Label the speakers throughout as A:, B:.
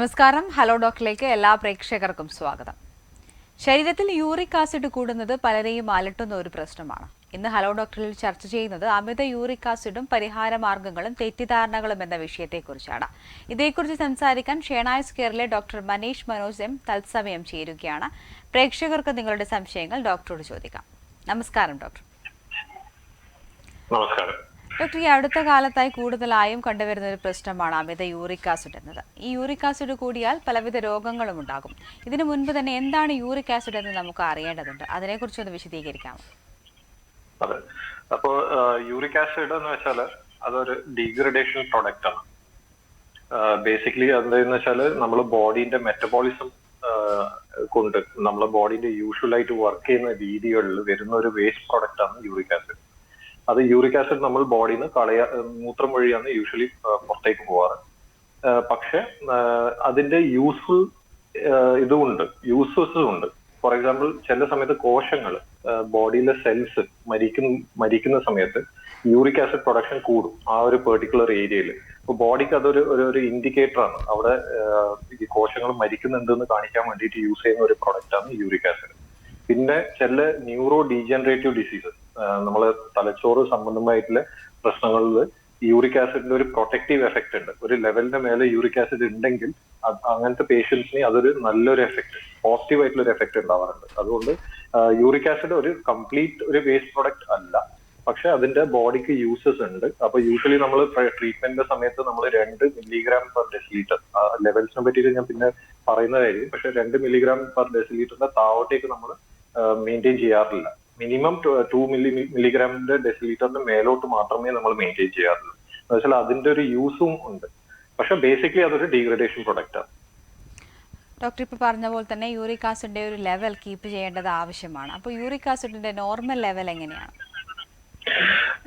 A: നമസ്കാരം. ഹലോ ഡോക്ടറിലേക്ക് എല്ലാ പ്രേക്ഷകർക്കും സ്വാഗതം. ശരീരത്തിൽ യൂറിക് ആസിഡ് കൂടുന്നത് പലരെയും അലട്ടുന്ന ഒരു പ്രശ്നമാണ്. ഇന്ന് ഹലോ ഡോക്ടറിൽ ചർച്ച ചെയ്യുന്നത് അമിത യൂറിക് ആസിഡും പരിഹാര മാർഗങ്ങളും തെറ്റിദ്ധാരണകളും എന്ന വിഷയത്തെക്കുറിച്ചാണ്. ഇതേക്കുറിച്ച് സംസാരിക്കാൻ ഷേണായ കെയറിലെ ഡോക്ടർ മനീഷ് മനോജ് എം തത്സമയം ചേരുകയാണ്. പ്രേക്ഷകർക്ക് നിങ്ങളുടെ സംശയങ്ങൾ ഡോക്ടറോട് ചോദിക്കാം. നമസ്കാരം ഡോക്ടർ.
B: നമസ്കാരം.
A: ഡോക്ടർ ഈ അടുത്ത കാലത്തായി കൂടുതലായും കണ്ടുവരുന്ന ഒരു പ്രശ്നമാണ് അമിത യൂറിക് ആസിഡ് എന്നത്. ഈ യൂറിക് ആസിഡ് കൂടിയാൽ പലവിധ രോഗങ്ങളും ഉണ്ടാകും. ഇതിനു മുൻപ് തന്നെ എന്താണ് യൂറിക് ആസിഡ് എന്ന് നമുക്ക് അറിയേണ്ടതുണ്ട്? അതിനെക്കുറിച്ച് ഒന്ന് വിശദീകരിക്കാമോ?
B: അതെ. അപ്പോ യൂറിക് ആസിഡ് എന്ന് വെച്ചാൽ അതൊരു ഡീഗ്രഡേഷൻ പ്രൊഡക്റ്റ് ആണ്. ബേസിക്കലി എന്താന്ന് വെച്ചാൽ നമ്മൾ ബോഡീന്റെ മെറ്റബോളിസം കൊണ്ട് നമ്മളെ ബോഡീന്റെ യൂഷ്വൽ ആയിട്ട് വർക്ക് ചെയ്യുന്ന രീതികളിൽ വരുന്ന ഒരു വേസ്റ്റ് പ്രൊഡക്റ്റ് ആണ് യൂറിക് ആസിഡ്. അത് യൂറിക് ആസിഡ് നമ്മൾ ബോഡിയിൽ നിന്ന് കളയാ മൂത്രം വഴിയാണ് യൂഷ്വലി പുറത്തേക്ക് പോവാറ്. പക്ഷെ അതിന്റെ യൂസ്ഫുൾ ഇതുമുണ്ട് യൂസസും ഉണ്ട്. ഫോർ എക്സാമ്പിൾ ചില സമയത്ത് കോശങ്ങൾ ബോഡിയിലെ സെൽസ് മരിക്കുന്ന മരിക്കുന്ന സമയത്ത് യൂറിക് ആസിഡ് പ്രൊഡക്ഷൻ കൂടും ആ ഒരു പെർട്ടിക്കുലർ ഏരിയയിൽ അപ്പൊ ബോഡിക്ക് അതൊരു ഒരു ഒരു ഇൻഡിക്കേറ്റർ ആണ്. അവിടെ ഈ കോശങ്ങൾ മരിക്കുന്നുണ്ടെന്ന് കാണിക്കാൻ വേണ്ടിയിട്ട് യൂസ് ചെയ്യുന്ന ഒരു പ്രൊഡക്റ്റ് ആണ് യൂറിക് ആസിഡ്. പിന്നെ ചില ന്യൂറോ ഡീജനറേറ്റീവ് ഡിസീസസ് നമ്മൾ തലച്ചോറ് സംബന്ധമായിട്ടുള്ള പ്രശ്നങ്ങളിൽ യൂറിക് ആസിഡിന്റെ ഒരു പ്രൊട്ടക്റ്റീവ് എഫക്റ്റ് ഉണ്ട്. ഒരു ലെവലിന്റെ മേലെ യൂറിക് ആസിഡ് ഉണ്ടെങ്കിൽ അങ്ങനത്തെ പേഷ്യൻസിന് അതൊരു നല്ലൊരു എഫക്ട് പോസിറ്റീവ് ആയിട്ടുള്ള ഒരു എഫക്റ്റ് ഉണ്ടാവാറുണ്ട്. അതുകൊണ്ട് യൂറിക് ആസിഡ് ഒരു കംപ്ലീറ്റ് ഒരു വേസ്റ്റ് പ്രൊഡക്റ്റ് അല്ല. പക്ഷെ അതിന്റെ ബോഡിക്ക് യൂസസ് ഉണ്ട്. അപ്പൊ യൂഷ്വലി നമ്മൾ ട്രീറ്റ്മെന്റിന്റെ സമയത്ത് നമ്മൾ രണ്ട് മില്ലിഗ്രാം പെർ ഡെസിലീറ്റർ ലെവൽസിനെ പറ്റിയിട്ട് ഞാൻ പിന്നെ പറയുന്നതായിരിക്കും പക്ഷെ രണ്ട് മില്ലിഗ്രാം പെർ ഡെസിലീറ്ററിന്റെ താഴോട്ടേക്ക് നമ്മൾ മെയിന്റെയിൻ ചെയ്യാറില്ല. മിനിമം ടു മില്ലി മില്ലിഗ്രാമിന്റെ ഡെസി ലിറ്ററിന് മേലോട്ട് മാത്രമേ നമ്മൾ മെയിന്റെയിൻ ചെയ്യാറുള്ളൂ. എന്ന് വെച്ചാൽ അതിന്റെ ഒരു യൂസും ഉണ്ട്. പക്ഷെ ബേസിക്കലി അതൊരു ഡീഗ്രഡേഷൻ പ്രൊഡക്റ്റ് ആണ്.
A: ഡോക്ടർ ഇപ്പൊ പറഞ്ഞ പോലെ തന്നെ യൂറിക് ആസിഡിന്റെ ഒരു ലെവൽ കീപ്പ് ചെയ്യേണ്ടത് ആവശ്യമാണ്. അപ്പോൾ യൂറിക് ആസിഡിന്റെ നോർമൽ ലെവൽ എങ്ങനെയാണ്?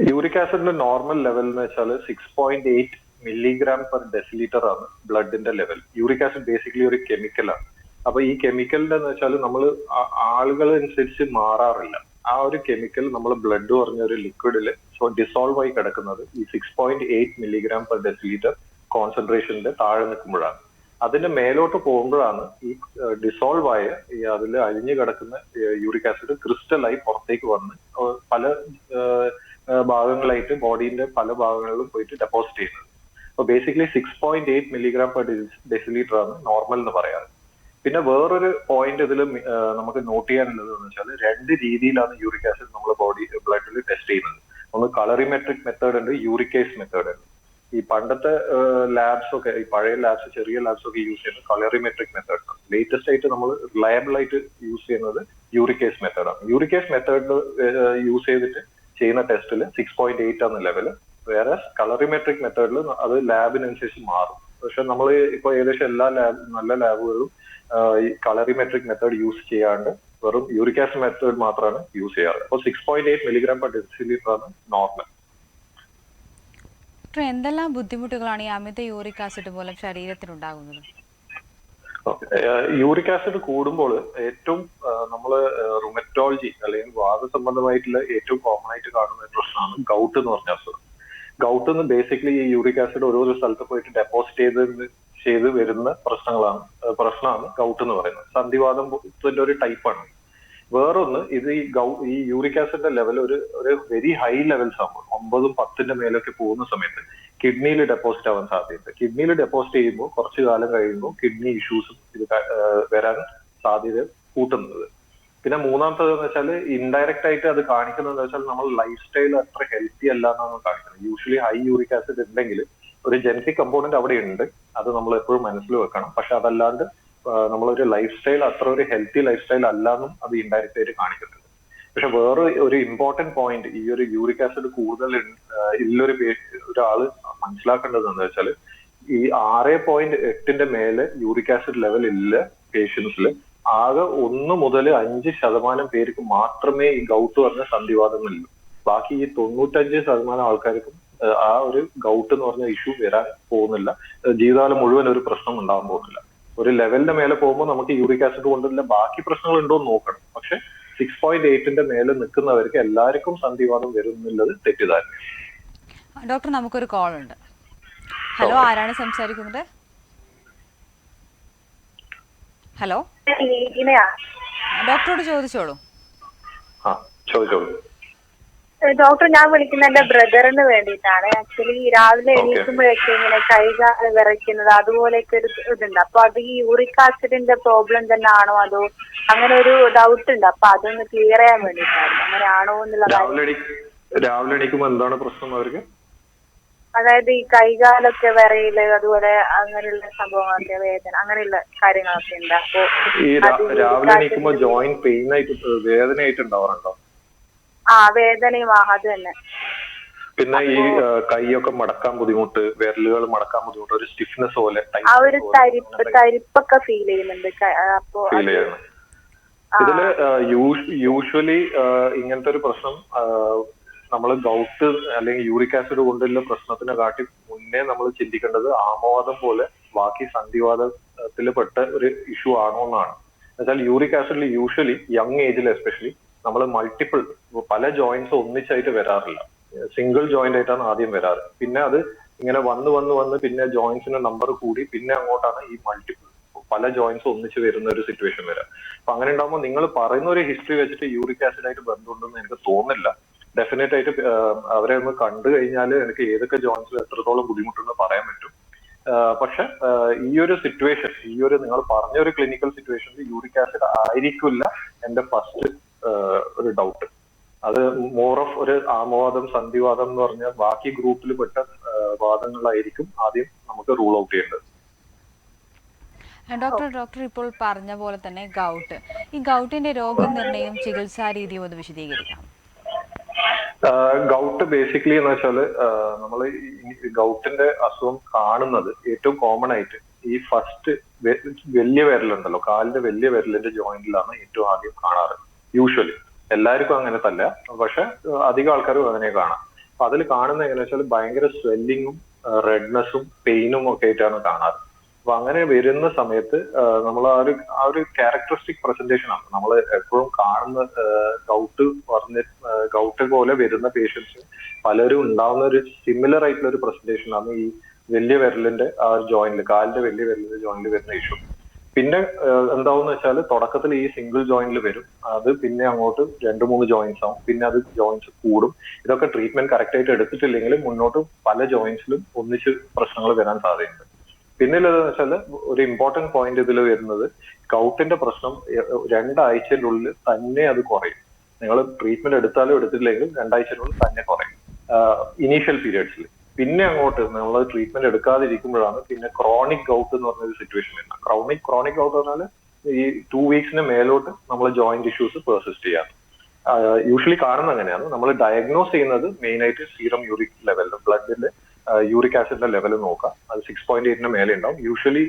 B: യൂറിക് ആസിഡിന്റെ നോർമൽ ലെവൽ എന്ന് വെച്ചാൽ six point eight milligram per decilitre ആണ് ബ്ലഡിന്റെ ലെവൽ യൂറിക് ആസിഡ് ബേസിക്കലി ഒരു കെമിക്കലാണ് അപ്പൊ ഈ കെമിക്കലിന്റെ എന്ന് വെച്ചാൽ നമ്മൾ ആളുകൾ അനുസരിച്ച് മാറാറില്ല. ആ ഒരു കെമിക്കൽ നമ്മൾ ബ്ലഡ് പറഞ്ഞ ഒരു ലിക്വിഡിൽ ഡിസോൾവ് ആയി കിടക്കുന്നത് ഈ six point eight milligram per decilitre കോൺസെൻട്രേഷന്റെ താഴെ നിൽക്കുമ്പോഴാണ്. അതിന്റെ മേലോട്ട് പോകുമ്പോഴാണ് ഈ ഡിസോൾവ് ആയ ഈ അതിൽ അഴിഞ്ഞു കിടക്കുന്ന യൂറിക് ആസിഡ് ക്രിസ്റ്റലായി പുറത്തേക്ക് വന്ന് പല ഭാഗങ്ങളായിട്ട് ബോഡീന്റെ പല ഭാഗങ്ങളിലും പോയിട്ട് ഡെപ്പോസിറ്റ് ചെയ്യുന്നത്. അപ്പൊ basically six point eight milligram per decilitre ആണ് നോർമൽ എന്ന് പറയാറ്. പിന്നെ വേറൊരു പോയിന്റ് ഇതിൽ നമുക്ക് നോട്ട് ചെയ്യാനുള്ളത് എന്ന് വെച്ചാൽ രണ്ട് രീതിയിലാണ് യൂറിക് ആസിഡ് നമ്മുടെ ബോഡി ബ്ലഡിൽ ടെസ്റ്റ് ചെയ്യുന്നത്. ഒന്ന് കളറിമെട്രിക് മെത്തേഡ് ഉണ്ട് യൂറിക്കേസ് മെത്തേഡ് ഉണ്ട്. ഈ പണ്ടത്തെ ലാബ്സ് ഒക്കെ ഈ പഴയ ലാബ്സ് ചെറിയ ലാബ്സ് ഒക്കെ യൂസ് ചെയ്യുന്നത് കളറിമെട്രിക് മെത്തേഡ് ആണ്. ലേറ്റസ്റ്റ് ആയിട്ട് നമ്മൾ റിലയബിൾ ആയിട്ട് യൂസ് ചെയ്യുന്നത് യൂറിക്കേസ് മെത്തേഡാണ് യൂറിക്കേസ് മെത്തേഡിൽ യൂസ് ചെയ്തിട്ട് ചെയ്യുന്ന ടെസ്റ്റിൽ സിക്സ് പോയിന്റ് എയ്റ്റ് ആണ് ലെവൽ വേറെ കളറിമെട്രിക് മെത്തേഡിൽ അത് ലാബിനനുസരിച്ച് മാറും. പക്ഷെ നമ്മൾ ഇപ്പോൾ ഏകദേശം എല്ലാ ലാബ് നല്ല ലാബുകളിലും ഈ കളറിമെട്രിക് മെത്തേഡ് യൂസ് ചെയ്യാണ്ട് വെറും യൂറിക് ആസിഡ് മെത്തേഡ് മാത്രമാണ് യൂസ് ചെയ്യാറ്. അപ്പോൾ six point eight milligram per decilitre ആണ് നോർമൽ
A: ഡോക്ടർ എന്തെല്ലാം ബുദ്ധിമുട്ടുകളാണ് ഈ അമിത യൂറിക് ആസിഡ് മൂലം ശരീരത്തിനുണ്ടാകുന്നത്
B: യൂറിക് ആസിഡ് കൂടുമ്പോൾ ഏറ്റവും നമ്മൾ റുമറ്റോളജി അല്ലെങ്കിൽ വാദ സംബന്ധമായിട്ടുള്ള ഏറ്റവും കോമൺ ആയിട്ട് കാണുന്ന ഒരു പ്രശ്നമാണ് ഗൗട്ട് എന്ന് പറഞ്ഞ അസുഖം. ഗൗട്ട് എന്ന് ബേസിക്കലി ഈ യൂറിക് ആസിഡ് ഓരോരോ സ്ഥലത്ത് പോയിട്ട് ഡെപ്പോസിറ്റ് ചെയ്ത് ചെയ്ത് വരുന്ന പ്രശ്നങ്ങളാണ്. പ്രശ്നമാണ് ഗൗട്ട് എന്ന് പറയുന്നത്. സന്ധിവാദത്തിന്റെ ഒരു ടൈപ്പാണ് വേറൊന്ന് ഇത് ഈ ഗൗ ഈ യൂറിക് ആസിഡിന്റെ ലെവൽ ഒരു ഒരു വെരി ഹൈ ലെവൽസ് ആകുമ്പോൾ ഒമ്പതും പത്തിന്റെ മേലൊക്കെ പോകുന്ന സമയത്ത് കിഡ്നിയിൽ ഡെപ്പോസിറ്റ് ആവാൻ സാധ്യതയുണ്ട്. കിഡ്നിയിൽ ഡെപ്പോസിറ്റ് ചെയ്യുമ്പോൾ കുറച്ചു കാലം കഴിയുമ്പോൾ കിഡ്നി ഇഷ്യൂസും ഇത് വരാൻ സാധ്യത കൂട്ടുന്നത്. പിന്നെ മൂന്നാമത്തത് എന്ന് വെച്ചാൽ ഇൻഡയറക്റ്റ് ആയിട്ട് അത് കാണിക്കുന്നത് വെച്ചാൽ നമ്മൾ ലൈഫ് സ്റ്റൈൽ അത്ര ഹെൽത്തി അല്ല എന്നാണ് കാണിക്കുന്നത്. യൂഷ്വലി ഹൈ യൂറിക് ആസിഡ് ഉണ്ടെങ്കിൽ ഒരു ജനറ്റിക് കമ്പോണന്റ് അവിടെ ഉണ്ട് അത് നമ്മൾ എപ്പോഴും മനസ്സിൽ വെക്കണം. പക്ഷെ അതല്ലാണ്ട് നമ്മളൊരു ലൈഫ് സ്റ്റൈൽ അത്ര ഒരു ഹെൽത്തി ലൈഫ് സ്റ്റൈൽ അല്ലാന്നും അത് ഇൻഡയറക്റ്റ് ആയിട്ട് കാണിക്കുന്നുണ്ട്. പക്ഷെ വേറെ ഒരു ഇമ്പോർട്ടന്റ് പോയിന്റ് ഈ ഒരു യൂറിക് ആസിഡ് കൂടുതൽ ഇല്ലൊരു ഒരാൾ മനസ്സിലാക്കേണ്ടത് എന്താ വെച്ചാൽ ഈ ആറ് പോയിന്റ് എട്ടിന്റെ മേലെ യൂറിക് ആസിഡ് ലെവൽ ഇല്ല പേഷ്യൻസിൽ ആകെ ഒന്ന് മുതൽ അഞ്ച് ശതമാനം പേർക്ക് മാത്രമേ ഈ ഗൗട്ട് പറഞ്ഞ സന്ധിവാദങ്ങളുള്ളൂ ബാക്കി ഈ തൊണ്ണൂറ്റഞ്ച് ശതമാനം ആൾക്കാർക്കും ആ ഒരു ഗൗട്ട് എന്ന് പറഞ്ഞ ഇഷ്യൂ വരാൻ പോകുന്നില്ല. ജീവിതകാലം മുഴുവൻ ഒരു പ്രശ്നം ഉണ്ടാകാൻ പോകുന്നില്ല. ഒരു ലെവലിന്റെ മേലെ പോകുമ്പോൾ നമുക്ക് യൂറിക് ആസിഡ് കൊണ്ടുള്ള ബാക്കി പ്രശ്നങ്ങൾ ഉണ്ടോ എന്ന് നോക്കണം. പക്ഷെ സിക്സ് പോയിന്റ് എയ്റ്റിന്റെ മേലെ നിൽക്കുന്നവർക്ക് എല്ലാവർക്കും സന്ധിവാദം വരുന്നുള്ളത് തെറ്റിദ്ധാരണ.
A: ഡോക്ടർ നമുക്കൊരു കോൾ ഉണ്ട്. ഹലോ ആരാണ് സംസാരിക്കുന്നത്? ഹലോ ഡോക്ടറോട് ചോദിച്ചോളൂ.
B: ആ ചോദിച്ചോളൂ.
C: ഡോക്ടർ ഞാൻ വിളിക്കുന്ന എന്റെ ബ്രദറിന് വേണ്ടിയിട്ടാണ്. ആക്ച്വലി രാവിലെ. എണീക്കുമ്പോഴൊക്കെ ഇങ്ങനെ കൈകാൽ വിറയ്ക്കുന്നത് അതുപോലെയൊക്കെ ഒരു ഇതുണ്ട്. അപ്പൊ അത് ഈ യൂറിക് ആസിഡിന്റെ പ്രോബ്ലം തന്നെ ആണോ അതോ അങ്ങനെ ഒരു ഡൗട്ട് ഉണ്ട്. അപ്പൊ അതൊന്ന് ക്ലിയർ ചെയ്യാൻ വേണ്ടിയിട്ടായിരുന്നു അങ്ങനെ ആണോ എന്നുള്ള കാര്യം.
B: രാവിലെ എണീക്കുമ്പോ എന്താണ് പ്രശ്നം അവർക്ക്?
C: അതായത് ഈ കൈകാലൊക്കെ വിറയിൽ അതുപോലെ അങ്ങനെയുള്ള സംഭവങ്ങളൊക്കെ വേദന അങ്ങനെയുള്ള കാര്യങ്ങളൊക്കെ ഉണ്ട്. അപ്പൊ
B: രാവിലെ എണീക്കുമ്പോ ജോയിന്റ് പെയിൻ ആയിട്ട് വേദനയായിട്ട് ഉണ്ടാവാറുണ്ടോ?
C: ആ വേദനയും ആ അത് തന്നെ.
B: പിന്നെ ഈ കൈയൊക്കെ മടക്കാൻ ബുദ്ധിമുട്ട് വിരലുകൾ മടക്കാൻ ബുദ്ധിമുട്ട് ഒരു സ്റ്റിഫ്നെസ് പോലെ
C: ആ ഒരു തരിപ്പ് തരിപ്പൊക്കെ ഫീൽ ചെയ്യുന്നുണ്ട്. അപ്പോ അപ്പൊ
B: ഫീൽ ചെയ്യണം. ഇതിൽ യൂഷ്വലി ഇങ്ങനത്തെ ഒരു പ്രശ്നം നമ്മൾ ഗൗട്ട് അല്ലെങ്കിൽ യൂറിക് ആസിഡ് കൊണ്ടുള്ള പ്രശ്നത്തിനെ കാട്ടി മുന്നേ നമ്മൾ ചിന്തിക്കേണ്ടത് ആമവാദം പോലെ ബാക്കി സന്ധിവാദത്തിൽ പെട്ട ഒരു ഇഷ്യൂ ആണോ എന്നാണ് എന്നുവെച്ചാൽ യൂറിക് ആസിഡിൽ യൂഷ്വലി യങ് ഏജിൽ എസ്പെഷ്യലി നമ്മൾ മൾട്ടിപ്പിൾ പല ജോയിന്റ്സ് ഒന്നിച്ചായിട്ട് വരാറില്ല. സിംഗിൾ ജോയിന്റ് ആയിട്ടാണ് ആദ്യം വരാറ്. പിന്നെ അത് ഇങ്ങനെ വന്ന് വന്ന് വന്ന് പിന്നെ ജോയിന്റ്സിന്റെ നമ്പർ കൂടി പിന്നെ അങ്ങോട്ടാണ് ഈ മൾട്ടിപ്പിൾ പല ജോയിന്റ്സ് ഒന്നിച്ച് വരുന്ന ഒരു സിറ്റുവേഷൻ വരാം. അപ്പൊ അങ്ങനെ ഉണ്ടാകുമ്പോൾ നിങ്ങൾ പറയുന്ന ഒരു ഹിസ്റ്ററി വെച്ചിട്ട് യൂറിക് ആസിഡ് ആയിട്ട് ബന്ധമുണ്ടെന്ന് എനിക്ക് തോന്നില്ല ഡെഫിനറ്റ് ആയിട്ട് അവരെ ഒന്ന് കണ്ടു കഴിഞ്ഞാൽ എനിക്ക് ഏതൊക്കെ ജോയിന്റ്സിൽ എത്രത്തോളം ബുദ്ധിമുട്ടുണ്ടെന്ന് പറയാൻ പറ്റും. പക്ഷെ ഈ ഒരു സിറ്റുവേഷൻ ഈ ഒരു നിങ്ങൾ പറഞ്ഞ ഒരു ക്ലിനിക്കൽ സിറ്റുവേഷനിൽ യൂറിക് ആസിഡ് ആയിരിക്കില്ല എന്റെ ഫസ്റ്റ് ഒരു ഡൗട്ട് അത് മോർ ഓഫ് ഒരു ആമവാദം സന്ധിവാദം എന്ന് പറഞ്ഞ ബാക്കി ഗ്രൂപ്പിൽ പെട്ട വാദങ്ങളായിരിക്കും ആദ്യം നമുക്ക് റൂൾ ഔട്ട് ചെയ്യേണ്ടത്.
A: ഡോക്ടർ ഡോക്ടർ ഇപ്പോൾ പറഞ്ഞ പോലെ തന്നെ ഗൗട്ട് ഈ ഗൗട്ടിന്റെ രോഗനിർണയം ചികിത്സാ രീതിയും ഒന്ന് വിശദീകരിക്കാം.
B: ഗൗട്ട് ബേസിക്കലി എന്ന് വെച്ചാൽ നമ്മൾ ഗൗട്ടിന്റെ അസുഖം കാണുന്നത് ഏറ്റവും കോമൺ ആയിട്ട് ഈ ഫസ്റ്റ് വലിയ വിരലുണ്ടല്ലോ കാലിന്റെ വലിയ വിരലിന്റെ ജോയിന്റിലാണ് ഏറ്റവും ആദ്യം കാണാറ്. യൂഷ്വലി എല്ലാവർക്കും അങ്ങനെ തല്ല. പക്ഷെ അധികം ആൾക്കാരും അതിനെ കാണാം. അപ്പൊ അതിൽ കാണുന്ന എങ്ങനെയാ വെച്ചാൽ ഭയങ്കര സ്വെല്ലിങ്ങും റെഡ്നെസ്സും പെയിനും ഒക്കെ ആയിട്ടാണ് കാണാറ്. അപ്പൊ അങ്ങനെ വരുന്ന സമയത്ത് നമ്മൾ ആ ഒരു ആ ഒരു ക്യാരക്ടറിസ്റ്റിക് പ്രസന്റേഷൻ ആണ്. നമ്മൾ എപ്പോഴും കാണുന്ന ഗൗട്ട് പറഞ്ഞ ഗൗട്ട് പോലെ വരുന്ന പേഷ്യൻസ് പലരും ഉണ്ടാവുന്ന ഒരു സിമിലർ ആയിട്ടുള്ള ഒരു പ്രസന്റേഷൻ ആണ് ഈ വലിയ വിരലിന്റെ ആ ഒരു ജോയിന്റിൽ കാലിന്റെ വലിയ വിരലിന്റെ ജോയിന്റിൽ വരുന്ന ഇഷ്യൂ പിന്നെ എന്താവെന്ന് വെച്ചാൽ തുടക്കത്തിൽ ഈ സിംഗിൾ ജോയിന്റിൽ വരും. അത് പിന്നെ അങ്ങോട്ട് രണ്ട് മൂന്ന് ജോയിന്റ്സ് ആവും. പിന്നെ അത് ജോയിന്റ്സ് കൂടും. ഇതൊക്കെ ട്രീറ്റ്മെന്റ് കറക്റ്റ് ആയിട്ട് എടുത്തിട്ടില്ലെങ്കിൽ മുന്നോട്ട് പല ജോയിന്റ്സിലും ഒന്നിച്ച് പ്രശ്നങ്ങൾ വരാൻ സാധ്യതയുണ്ട്. പിന്നെ ഉള്ളതെന്ന് വെച്ചാൽ ഒരു ഇമ്പോർട്ടന്റ് പോയിന്റ് ഇതിൽ വരുന്നത് കൗട്ടിന്റെ പ്രശ്നം രണ്ടാഴ്ചയുടെ ഉള്ളിൽ തന്നെ അത് കുറയും. നിങ്ങൾ ട്രീറ്റ്മെന്റ് എടുത്താലും എടുത്തിട്ടില്ലെങ്കിലും രണ്ടാഴ്ചയുടെ തന്നെ കുറയും. ഇനീഷ്യൽ പീരിയഡ്സിൽ പിന്നെ അങ്ങോട്ട് നമ്മൾ ട്രീറ്റ്മെന്റ് എടുക്കാതിരിക്കുമ്പോഴാണ് പിന്നെ ക്രോണിക് ഗൗട്ട് എന്ന് പറഞ്ഞ ഒരു സിറ്റുവേഷൻ വരുന്നത് ക്രോണിക് ക്രോണിക് ഗൗട്ട് പറഞ്ഞാൽ ഈ ടു വീക്സിന് മേലോട്ട് നമ്മൾ ജോയിന്റ് ഇഷ്യൂസ് പെർസിസ്റ്റ് ചെയ്യാം യൂഷ്വലി കാരണം അങ്ങനെയാണ്. നമ്മൾ ഡയഗ്നോസ് ചെയ്യുന്നത് മെയിൻ ആയിട്ട് സീറം യൂറിക് ലെവലിൽ ബ്ലഡിന്റെ യൂറിക് ആസിഡിന്റെ ലെവൽ നോക്കാം. അത് സിക്സ് പോയിന്റ് എയ്റ്റിന് മേലെ ഉണ്ടാവും. യൂഷ്വലി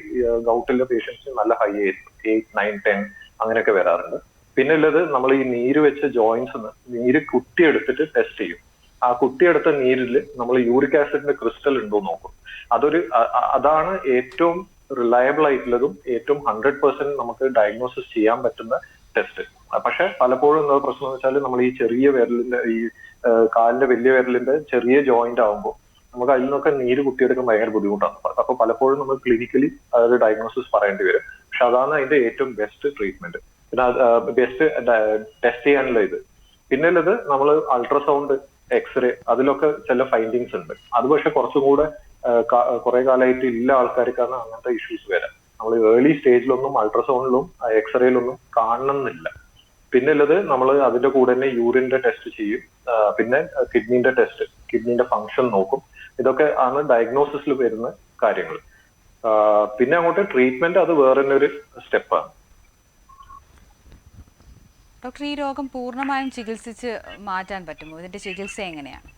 B: ഗൗട്ടിലെ പേഷ്യൻസ് നല്ല ഹൈ എയ്റ്റ് നയൻ ടെൻ അങ്ങനെയൊക്കെ വരാറുണ്ട്. പിന്നെ ഉള്ളത് നമ്മൾ ഈ നീര് വെച്ച ജോയിന്റ്സ് നീര് കുത്തിയെടുത്തിട്ട് ടെസ്റ്റ് ചെയ്യും. ആ കുട്ടിയെടുത്ത നീരിൽ നമ്മൾ യൂറിക് ആസിഡിന്റെ ക്രിസ്റ്റൽ ഉണ്ടോ നോക്കും. അതൊരു അതാണ് ഏറ്റവും റിലയബിൾ ആയിട്ടുള്ളതും ഏറ്റവും ഹൺഡ്രഡ് പെർസെന്റ് നമുക്ക് ഡയഗ്നോസിസ് ചെയ്യാൻ പറ്റുന്ന ടെസ്റ്റ് പക്ഷെ പലപ്പോഴും എന്താ പ്രശ്നം എന്ന് വെച്ചാൽ നമ്മൾ ഈ ചെറിയ വിരലിന്റെ ഈ കാലിന്റെ വലിയ വിരലിന്റെ ചെറിയ ജോയിന്റ് ആകുമ്പോൾ നമുക്ക് അതിൽ നിന്നൊക്കെ നീര് കുത്തിയെടുക്കാൻ ഭയങ്കര ബുദ്ധിമുട്ടാണ്. അപ്പൊ പലപ്പോഴും നമ്മൾ ക്ലിനിക്കലി അതൊരു ഡയഗ്നോസിസ് പറയേണ്ടി വരും. പക്ഷെ അതാണ് അതിന്റെ ഏറ്റവും ബെസ്റ്റ് ട്രീറ്റ്മെന്റ് പിന്നെ ബെസ്റ്റ് ടെസ്റ്റ് ചെയ്യാനുള്ള ഇത്. പിന്നെ ഉള്ളത് നമ്മൾ അൾട്രാസൗണ്ട് എക്സ്റേ അതിലൊക്കെ ചില ഫൈൻഡിങ്സ് ഉണ്ട്. അത് പക്ഷെ കുറച്ചും കൂടെ കുറെ കാലമായിട്ട് ഇല്ല ആൾക്കാർക്കാണ് അങ്ങനത്തെ ഇഷ്യൂസ് വരാം. നമ്മൾ ഏർലി സ്റ്റേജിലൊന്നും അൾട്രാസൗണ്ടിലും എക്സ്റേയിലൊന്നും കാണണമെന്നില്ല. പിന്നെ ഉള്ളത് നമ്മൾ അതിന്റെ കൂടെ തന്നെ യൂറിന്റെ ടെസ്റ്റ് ചെയ്യും. പിന്നെ കിഡ്നീന്റെ ടെസ്റ്റ് കിഡ്നീന്റെ ഫങ്ഷൻ നോക്കും. ഇതൊക്കെ ആണ് ഡയഗ്നോസിസിൽ വരുന്ന കാര്യങ്ങൾ. പിന്നെ അങ്ങോട്ട് ട്രീറ്റ്മെന്റ് അത് വേറെ തന്നെ ഒരു സ്റ്റെപ്പാണ്
A: ഡോക്ടർ ഈ രോഗം പൂർണമായും ചികിത്സിച്ച് മാറ്റാൻ പറ്റുമോ? ഇതിന്റെ ചികിത്സ എങ്ങനെയാണ്?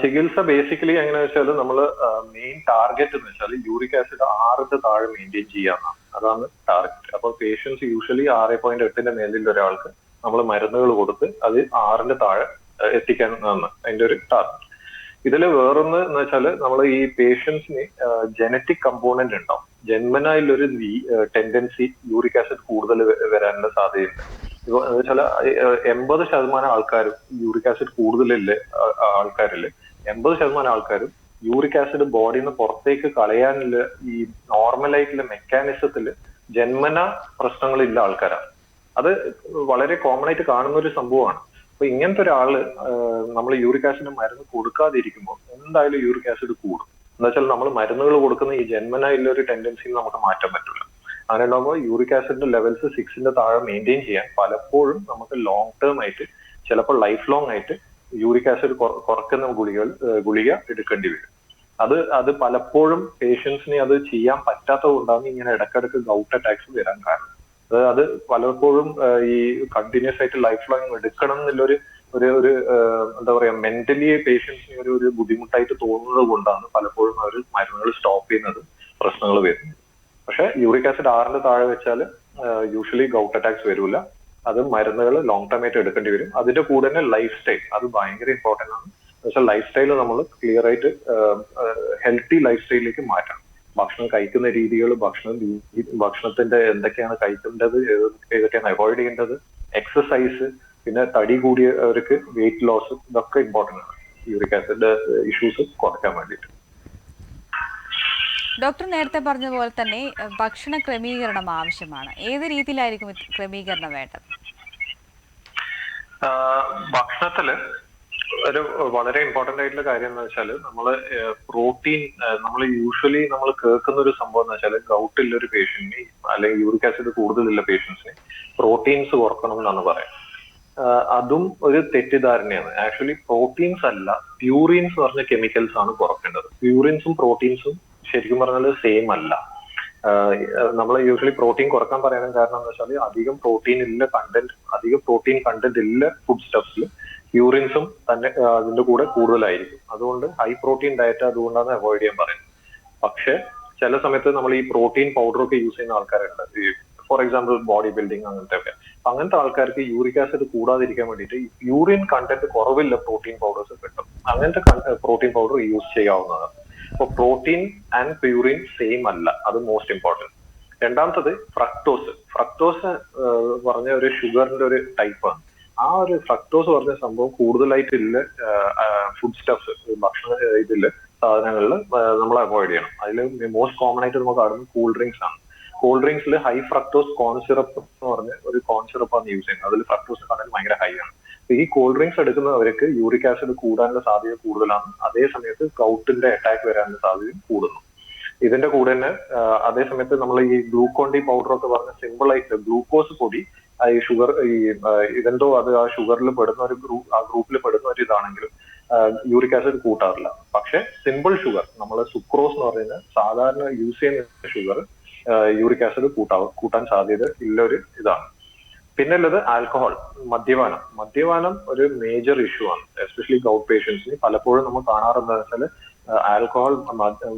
B: ചികിത്സ ബേസിക്കലി എങ്ങനെയാ വെച്ചാൽ നമ്മൾ മെയിൻ ടാർഗറ്റ് എന്ന് വെച്ചാൽ യൂറിക് ആസിഡ് ആറിന്റെ താഴെ മെയിന്റെയിൻ ചെയ്യാന്നാണ് അതാണ് ടാർഗറ്റ് അപ്പൊ പേഷ്യൻസ് യൂഷ്വലി ആറ് പോയിന്റ് എട്ടിന്റെ മേലിൽ ഒരാൾക്ക് നമ്മൾ മരുന്നുകൾ കൊടുത്ത് അത് ആറിന്റെ താഴെ എത്തിക്കാൻ അതിന്റെ ഒരു ടാർഗറ്റ് ഇതിൽ വേറൊന്ന് എന്ന് വെച്ചാൽ നമ്മൾ ഈ പേഷ്യൻസിന് ജനറ്റിക് കമ്പോണന്റ് ഉണ്ടാവും. ജന്മനായുള്ളൊരു ടെൻഡൻസി യൂറിക് ആസിഡ് കൂടുതൽ വരാനുള്ള സാധ്യതയുണ്ട്. ഇപ്പൊ എന്ന് വെച്ചാൽ എൺപത് ശതമാനം ആൾക്കാരും യൂറിക് ആസിഡ് കൂടുതലില്ല ആൾക്കാരിൽ എൺപത് ശതമാനം ആൾക്കാരും യൂറിക് ആസിഡ് ബോഡിയിൽ നിന്ന് പുറത്തേക്ക് കളയാനുള്ള ഈ നോർമലായിട്ടുള്ള മെക്കാനിസത്തിൽ ജന്മന പ്രശ്നങ്ങളില്ല ആൾക്കാരാണ്. അത് വളരെ കോമൺ ആയിട്ട് കാണുന്ന ഒരു സംഭവമാണ്. അപ്പൊ ഇങ്ങനത്തെ ഒരാൾ നമ്മൾ യൂറിക് ആസിഡ് മരുന്ന് കൊടുക്കാതിരിക്കുമ്പോൾ എന്തായാലും യൂറിക് ആസിഡ് കൂടും. എന്നുവെച്ചാൽ നമ്മൾ മരുന്നുകൾ കൊടുക്കുന്ന ഈ ജന്മനായുള്ള ഒരു ടെൻഡൻസി നമുക്ക് മാറ്റാൻ പറ്റില്ല. അങ്ങനെ ഉണ്ടാകുമ്പോൾ യൂറിക് ആസിഡിന്റെ ലെവൽസ് സിക്സിന്റെ താഴെ മെയിന്റെയിൻ ചെയ്യാൻ പലപ്പോഴും നമുക്ക് ലോങ് ടേം ആയിട്ട് ചിലപ്പോൾ ലൈഫ് ലോങ് ആയിട്ട് യൂറിക് ആസിഡ് കുറക്കുന്ന ഗുളികൾ ഗുളിക എടുക്കേണ്ടി വരും. അത് അത് പലപ്പോഴും പേഷ്യൻസിനെ അത് ചെയ്യാൻ പറ്റാത്തത് കൊണ്ടാണ് ഇങ്ങനെ ഇടക്കിടക്ക് ഗൗട്ട് അറ്റാക്സ് വരാൻ കാരണം. അത് പലപ്പോഴും ഈ കണ്ടിന്യൂസ് ആയിട്ട് ലൈഫ് ലോങ് എടുക്കണം എന്നുള്ളൊരു ഒരു ഒരു എന്താ പറയാ മെന്റലി പേഷ്യൻസിന് ഒരു ഒരു ബുദ്ധിമുട്ടായിട്ട് തോന്നുന്നത് കൊണ്ടാണ് പലപ്പോഴും അവർ മരുന്നുകൾ സ്റ്റോപ്പ് ചെയ്യുന്നത് പ്രശ്നങ്ങൾ വരുന്നത്. പക്ഷെ യൂറിക് ആസിഡ് ആറിന്റെ താഴെ വെച്ചാൽ യൂഷ്വലി ഗൗട്ട് അറ്റാക്സ് വരില്ല അത് മരുന്നുകൾ ലോങ് ടൈം ആയിട്ട് എടുക്കേണ്ടി വരും. അതിന്റെ കൂടെ തന്നെ ലൈഫ് സ്റ്റൈൽ അത് ഭയങ്കര ഇമ്പോർട്ടന്റ് ആണ്. പക്ഷെ ലൈഫ് സ്റ്റൈൽ നമ്മൾ ക്ലിയർ ആയിട്ട് ഹെൽത്തി ലൈഫ് സ്റ്റൈലിലേക്ക് മാറ്റണം. ഭക്ഷണം കഴിക്കുന്ന രീതികൾ ഭക്ഷണം ഭക്ഷണത്തിന്റെ എന്തൊക്കെയാണ് കഴിക്കേണ്ടത് ഏത് ഏതൊക്കെയാണ് അവോയ്ഡ് ചെയ്യേണ്ടത് എക്സസൈസ് പിന്നെ തടി കൂടിയവർക്ക് വെയിറ്റ് ലോസ് ഇതൊക്കെ ഇമ്പോർട്ടന്റ് ആണ്. യൂറിക് ആസിഡിന്റെ ഇഷ്യൂസ് കുറയ്ക്കാൻ വേണ്ടിയിട്ട്.
A: ഡോക്ടർ നേരത്തെ പറഞ്ഞ പോലെ തന്നെ ഭക്ഷണ ക്രമീകരണം ആവശ്യമാണ്. ഏത് രീതിയിലായിരിക്കും ക്രമീകരണം വേണ്ടത്?
B: ഭക്ഷണത്തിൽ ഒരു വളരെ ഇമ്പോർട്ടന്റ് ആയിട്ടുള്ള കാര്യം എന്ന് വെച്ചാൽ നമ്മൾ പ്രോട്ടീൻ നമ്മൾ യൂഷ്വലി നമ്മൾ കേൾക്കുന്ന ഒരു സംഭവം എന്ന് വെച്ചാൽ ഗൗട്ട് ഉള്ള ഒരു പേഷ്യന്റിന് അല്ലെങ്കിൽ യൂറിക് ആസിഡ് കൂടുതലുള്ള പേഷ്യൻസിന് പ്രോട്ടീൻസ് കുറക്കണം എന്നാണ് പറയാം അതും ഒരു തെറ്റിദ്ധാരണയാണ്. ആക്ച്വലി പ്രോട്ടീൻസ് അല്ല പ്യൂറിൻസ് പറഞ്ഞ കെമിക്കൽസ് ആണ് കുറക്കേണ്ടത്. പ്യൂറിൻസും പ്രോട്ടീൻസും ശരിക്കും പറഞ്ഞാൽ സെയിം അല്ല. നമ്മൾ യൂഷ്വലി പ്രോട്ടീൻ കുറയ്ക്കാൻ പറയാനും കാരണം എന്ന് വെച്ചാൽ അധികം പ്രോട്ടീൻ ഇല്ല കണ്ടന്റ് അധികം പ്രോട്ടീൻ കണ്ടന്റ് ഇല്ല ഫുഡ് സ്റ്റഫ്സിൽ യൂറിൻസും തന്നെ അതിന്റെ കൂടെ കൂടുതലായിരിക്കും. അതുകൊണ്ട് ഹൈ പ്രോട്ടീൻ ഡയറ്റ് അതുകൊണ്ടാണ് അവോയ്ഡ് ചെയ്യാൻ പറയുന്നത്. പക്ഷെ ചില സമയത്ത് നമ്മൾ ഈ പ്രോട്ടീൻ പൗഡർ ഒക്കെ യൂസ് ചെയ്യുന്ന ആൾക്കാരുണ്ട്. ഫോർ എക്സാമ്പിൾ ബോഡി ബിൽഡിംഗ് അങ്ങനത്തെ ഒക്കെ അങ്ങനത്തെ ആൾക്കാർക്ക് യൂറിക് ആസിഡ് കൂടാതിരിക്കാൻ വേണ്ടിയിട്ട് യൂറിൻ കണ്ടന്റ് കുറവില്ല പ്രോട്ടീൻ പൗഡേഴ്സ് കിട്ടും. അങ്ങനത്തെ പ്രോട്ടീൻ പൗഡർ യൂസ് ചെയ്യാവുന്നതാണ്. അപ്പൊ പ്രോട്ടീൻ ആൻഡ് പ്യൂറിൻ സെയിം അല്ല. അത് മോസ്റ്റ് ഇമ്പോർട്ടന്റ് രണ്ടാമത്തത് ഫ്രക്ടോസ് ഫ്രക്ടോസ് പറഞ്ഞ ഒരു ഷുഗറിന്റെ ഒരു ടൈപ്പാണ് ആ ഒരു ഫ്രക്ടോസ് പറഞ്ഞ സംഭവം കൂടുതലായിട്ടില്ല. ഫുഡ് സ്റ്റഫ് ഭക്ഷണ ഇതിൽ സാധനങ്ങളിൽ നമ്മൾ അവോയ്ഡ് ചെയ്യണം. അതിൽ മോസ്റ്റ് കോമൺ ആയിട്ട് നമുക്ക് കാണുന്നത് കൂൾ ഡ്രിങ്ക്സ് ആണ്. കൂൾ ഡ്രിങ്ക്സിൽ ഹൈ ഫ്രക്ടോസ് കോൺ സിറപ്പ് എന്ന് പറഞ്ഞ ഒരു കോൺ സിറപ്പ് ആണ് യൂസ് ചെയ്യുന്നത്. അതിൽ ഫ്രക്ടോസ് കണ്ടന്റ് ഭയങ്കര ഹൈ ആണ്. ഈ കൂൾ ഡ്രിങ്ക്സ് എടുക്കുന്നവർക്ക് യൂറിക് ആസിഡ് കൂടാനുള്ള സാധ്യത കൂടുതലാണ്. അതേ സമയത്ത് കൗട്ടിന്റെ അറ്റാക്ക് വരാനുള്ള സാധ്യതയും കൂടുന്നു. ഇതിന്റെ കൂടെ തന്നെ അതേ സമയത്ത് നമ്മൾ ഈ ഗ്ലൂക്കോൺ ഡി പൗഡർ ഒക്കെ പറഞ്ഞ സിമ്പിൾ ആയിട്ട് ഗ്ലൂക്കോസ് പൊടി ഈ ഷുഗർ ഈ ഇതെന്തോ അത് ആ ഷുഗറിൽ പെടുന്ന ഒരു ഗ്രൂപ്പ് ആ ഗ്രൂപ്പിൽ പെടുന്ന ഒരു ഇതാണെങ്കിലും യൂറിക് ആസിഡ് കൂട്ടാറില്ല. പക്ഷെ സിമ്പിൾ ഷുഗർ നമ്മൾ സുക്രോസ് എന്ന് പറയുന്ന സാധാരണ യൂസ് ചെയ്യുന്ന ഷുഗർ യൂറിക് ആസിഡ് കൂട്ടാ കൂട്ടാൻ സാധ്യത ഉള്ള ഒരു ഇതാണ്. പിന്നെ ഉള്ളത് ആൽക്കഹോൾ മദ്യപാനം. മദ്യപാനം ഒരു മേജർ ഇഷ്യൂ ആണ്. എസ്പെഷ്യലി ഗൗട്ട് പേഷ്യൻസിന് പലപ്പോഴും നമ്മൾ കാണാറുണ്ടെന്ന് വെച്ചാൽ ആൽക്കഹോൾ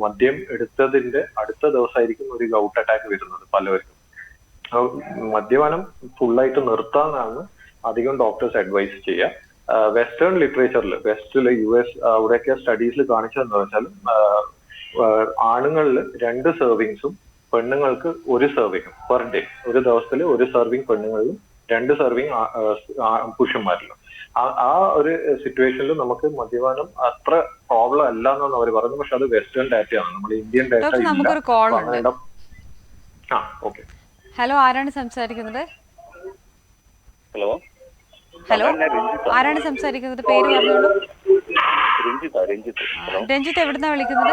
B: മദ്യം എടുത്തതിന്റെ അടുത്ത ദിവസമായിരിക്കും ഒരു ഗൗട്ട് അറ്റാക്ക് വരുന്നത് പലവർക്കും. മദ്യപാനം ഫുള്ളായിട്ട് നിർത്താന്നാണ് അധികം ഡോക്ടേഴ്സ് അഡ്വൈസ് ചെയ്യുക വെസ്റ്റേൺ ലിറ്ററേച്ചറിൽ വെസ്റ്റിൽ യു എസ് അവിടെയൊക്കെ സ്റ്റഡീസിൽ കാണിച്ചതെന്ന് വെച്ചാൽ ആണുങ്ങളിൽ രണ്ട് സെർവിങ്സും പെണ്ണുങ്ങൾക്ക് ഒരു സെർവിങ്ങും പെർ ഡേ ഒരു ദിവസത്തിൽ ഒരു സെർവിങ് പെണ്ണുങ്ങളിലും രണ്ട് സെർവിങ് പുരുഷന്മാരിലും. ആ- ഒരു സിറ്റുവേഷനിൽ നമുക്ക് മദ്യപാനം അത്ര പ്രോബ്ലം അല്ല എന്നാണ് അവർ പറയുന്നത്. പക്ഷെ അത് വെസ്റ്റേൺ ഡാറ്റയാണ് നമ്മൾ ഇന്ത്യൻ ഡാറ്റ ആ ഓക്കെ
A: ഹലോ ആരാണ് സംസാരിക്കുന്നത്?
D: ഹലോ?
A: ഹലോ ആരാണ് സംസാരിക്കുന്നത്? പേര് പറഞ്ഞോളൂ.
D: രഞ്ജിത്താ
A: എവിടുന്നാ വിളിക്കുന്നത്?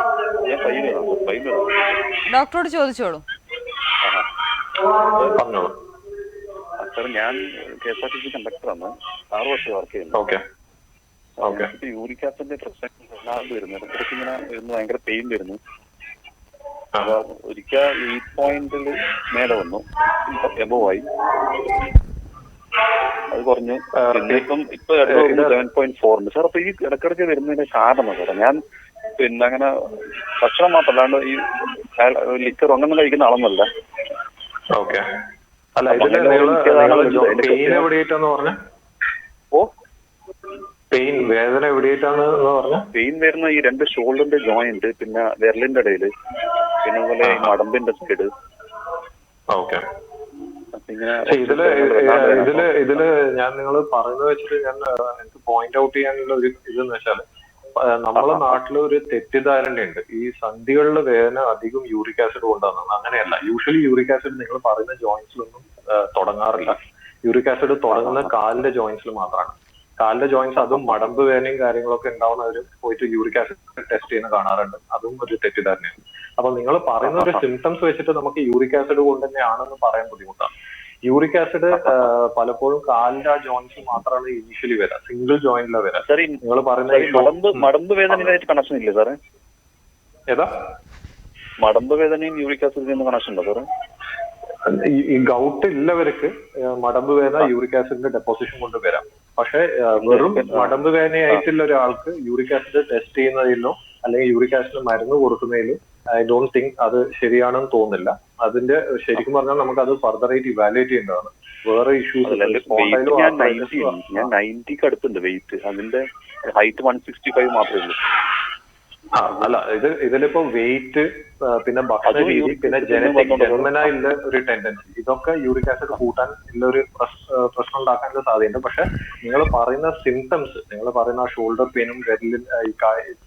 A: ഡോക്ടറോട് ചോദിച്ചോളൂ.
D: സാർ ഞാൻ K S R T C കണ്ടക്ടറാണ് ആറ് വർഷം വർക്ക് ചെയ്യുന്നു.
B: ഓക്കെ. ഓക്കെ.
D: ഇപ്പൊ യൂറിക് ആസിഡിന്റെ പ്രശ്നം വരുന്നു ഇടയ്ക്കിടയ്ക്ക് ഇങ്ങനെ വരുന്നു ഭയങ്കര പെയിൻ വരുന്നു. ഒരിക്കൽ എയ്റ്റ് പോയിന്റിൽ മേലെ വന്നു. എബോ ആയി അത് കുറഞ്ഞു ഇപ്പം ഇപ്പൊ സെവൻ പോയിന്റ് ഫോർ ഉണ്ട്. സാർ അപ്പൊ ഈ ഇടക്കിടക്ക് വരുന്നതിന്റെ കാരണം സാറെ? ഞാൻ പിന്നെ അങ്ങനെ ഭക്ഷണം മാത്രമല്ലാണ്ട് ഈ ലിക്കർ അങ്ങനെ കഴിക്കുന്ന ആളൊന്നല്ല
B: ഓക്കെ. അല്ല പെയിൻ എവിടെയായിട്ടാന്ന് പറഞ്ഞ?
D: ഓ?
B: പെയിൻ വേദന എവിടെയായിട്ടാണ് പറഞ്ഞ?
D: പെയിൻ വരുന്ന ഈ രണ്ട് ഷോൾഡറിന്റെ ജോയിന്റ് പിന്നെ വിരലിന്റെ ഇടയിൽ. പിന്നെ അതുപോലെ മടമ്പിന്റെ സൈഡ്
B: ഓക്കെ.
D: അപ്പൊ ഇങ്ങനെ ഇതിൽ
B: ഇതിൽ ഇതിൽ ഞാൻ നിങ്ങൾ പറയുന്നത് വെച്ചിട്ട് ഞാൻ എനിക്ക് പോയിന്റ് ഔട്ട് ചെയ്യാനുള്ള ഒരു ഇതെന്ന് വെച്ചാൽ നമ്മളെ നാട്ടിൽ ഒരു തെറ്റിദ്ധാരണയുണ്ട്. ഈ സന്ധികളിലെ വേദന അധികം യൂറിക് ആസിഡ് കൊണ്ടാണ് അങ്ങനെയല്ല. യൂഷ്വലി യൂറിക് ആസിഡ് നിങ്ങൾ പറയുന്ന ജോയിന്റ്സിലൊന്നും തുടങ്ങാറില്ല. യൂറിക് ആസിഡ് തുടങ്ങുന്ന കാലിന്റെ ജോയിന്റ്സിൽ മാത്രമാണ്. കാലിന്റെ ജോയിന്റ്സ് അതും മടമ്പ് വേദനയും കാര്യങ്ങളൊക്കെ ഉണ്ടാവുന്നവരും പോയിട്ട് യൂറിക് ആസിഡ് ടെസ്റ്റ് ചെയ്യുന്ന കാണാറുണ്ട്. അതും ഒരു തെറ്റിദ്ധാരണയാണ്. അപ്പൊ നിങ്ങൾ പറയുന്ന ഒരു സിംറ്റംസ് വെച്ചിട്ട് നമുക്ക് യൂറിക് ആസിഡ് കൊണ്ട് തന്നെയാണെന്ന് പറയാൻ ബുദ്ധിമുട്ടാണ്. യൂറിക് ആസിഡ് പലപ്പോഴും കാലിന്റെ ആ ജോയിന്റ്സിൽ മാത്രമാണ് ഇനീഷ്യലി വരാം സിംഗിൾ ജോയിന്റിലെ വരാം. നിങ്ങൾ പറയുന്ന
D: മടമ്പ് വേദനയായിട്ട് കണക്ഷൻ ഇല്ലേ സാറേ?
B: ഏതാ?
D: മടമ്പ് വേദനയും യൂറിക് ആസിഡിനും കണക്ഷൻ ഉണ്ടോ സാറേ?
B: ഈ- ഈ ഗൗട്ട് ഇല്ലവർക്ക് മടമ്പ് വേദന യൂറിക് ആസിഡിന്റെ ഡെപ്പോസിഷൻ കൊണ്ട് വരാം. പക്ഷെ വെറും മടമ്പ് വേദനയായിട്ടുള്ള ഒരാൾക്ക് യൂറിക് ആസിഡ് ടെസ്റ്റ് ചെയ്യുന്നതിലോ അല്ലെങ്കിൽ യൂറിക് ആസിഡ് മരുന്ന് കൊടുക്കുന്നതിലും ഐ ഡോണ്ട് തിങ്ക് അത് ശരിയാണെന്ന് തോന്നുന്നില്ല. അതിന്റെ ശരിക്കും പറഞ്ഞാൽ നമുക്ക് അത് ഫർദറായിട്ട് ഇവാലുവേറ്റ് ചെയ്യേണ്ടതാണ്. വേറെ ഇഷ്യൂസ്
D: ഞാൻ നയന്റിക്ക് അടുത്തുണ്ട് വെയിറ്റ് അതിന്റെ ഹൈറ്റ് വൺ സിക്സ്റ്റി ഫൈവ് മാത്രമേ ഉള്ളൂ.
B: ആ, അല്ല ഇത് ഇതിലിപ്പോ വെയിറ്റ് പിന്നെ ഭക്ഷണ രീതി പിന്നെ ജനറ്റിക് ജന്മനായുള്ള ഒരു ടെൻഡൻസി ഇതൊക്കെ യൂറിക് ആസിഡ് കൂട്ടാൻ ഉള്ള ഒരു പ്രശ്നം ഉണ്ടാക്കാനുള്ള സാധ്യതയുണ്ട്. പക്ഷെ നിങ്ങൾ പറയുന്ന സിംറ്റംസ് നിങ്ങൾ പറയുന്ന ഷോൾഡർ പെയിനും വിരലിൽ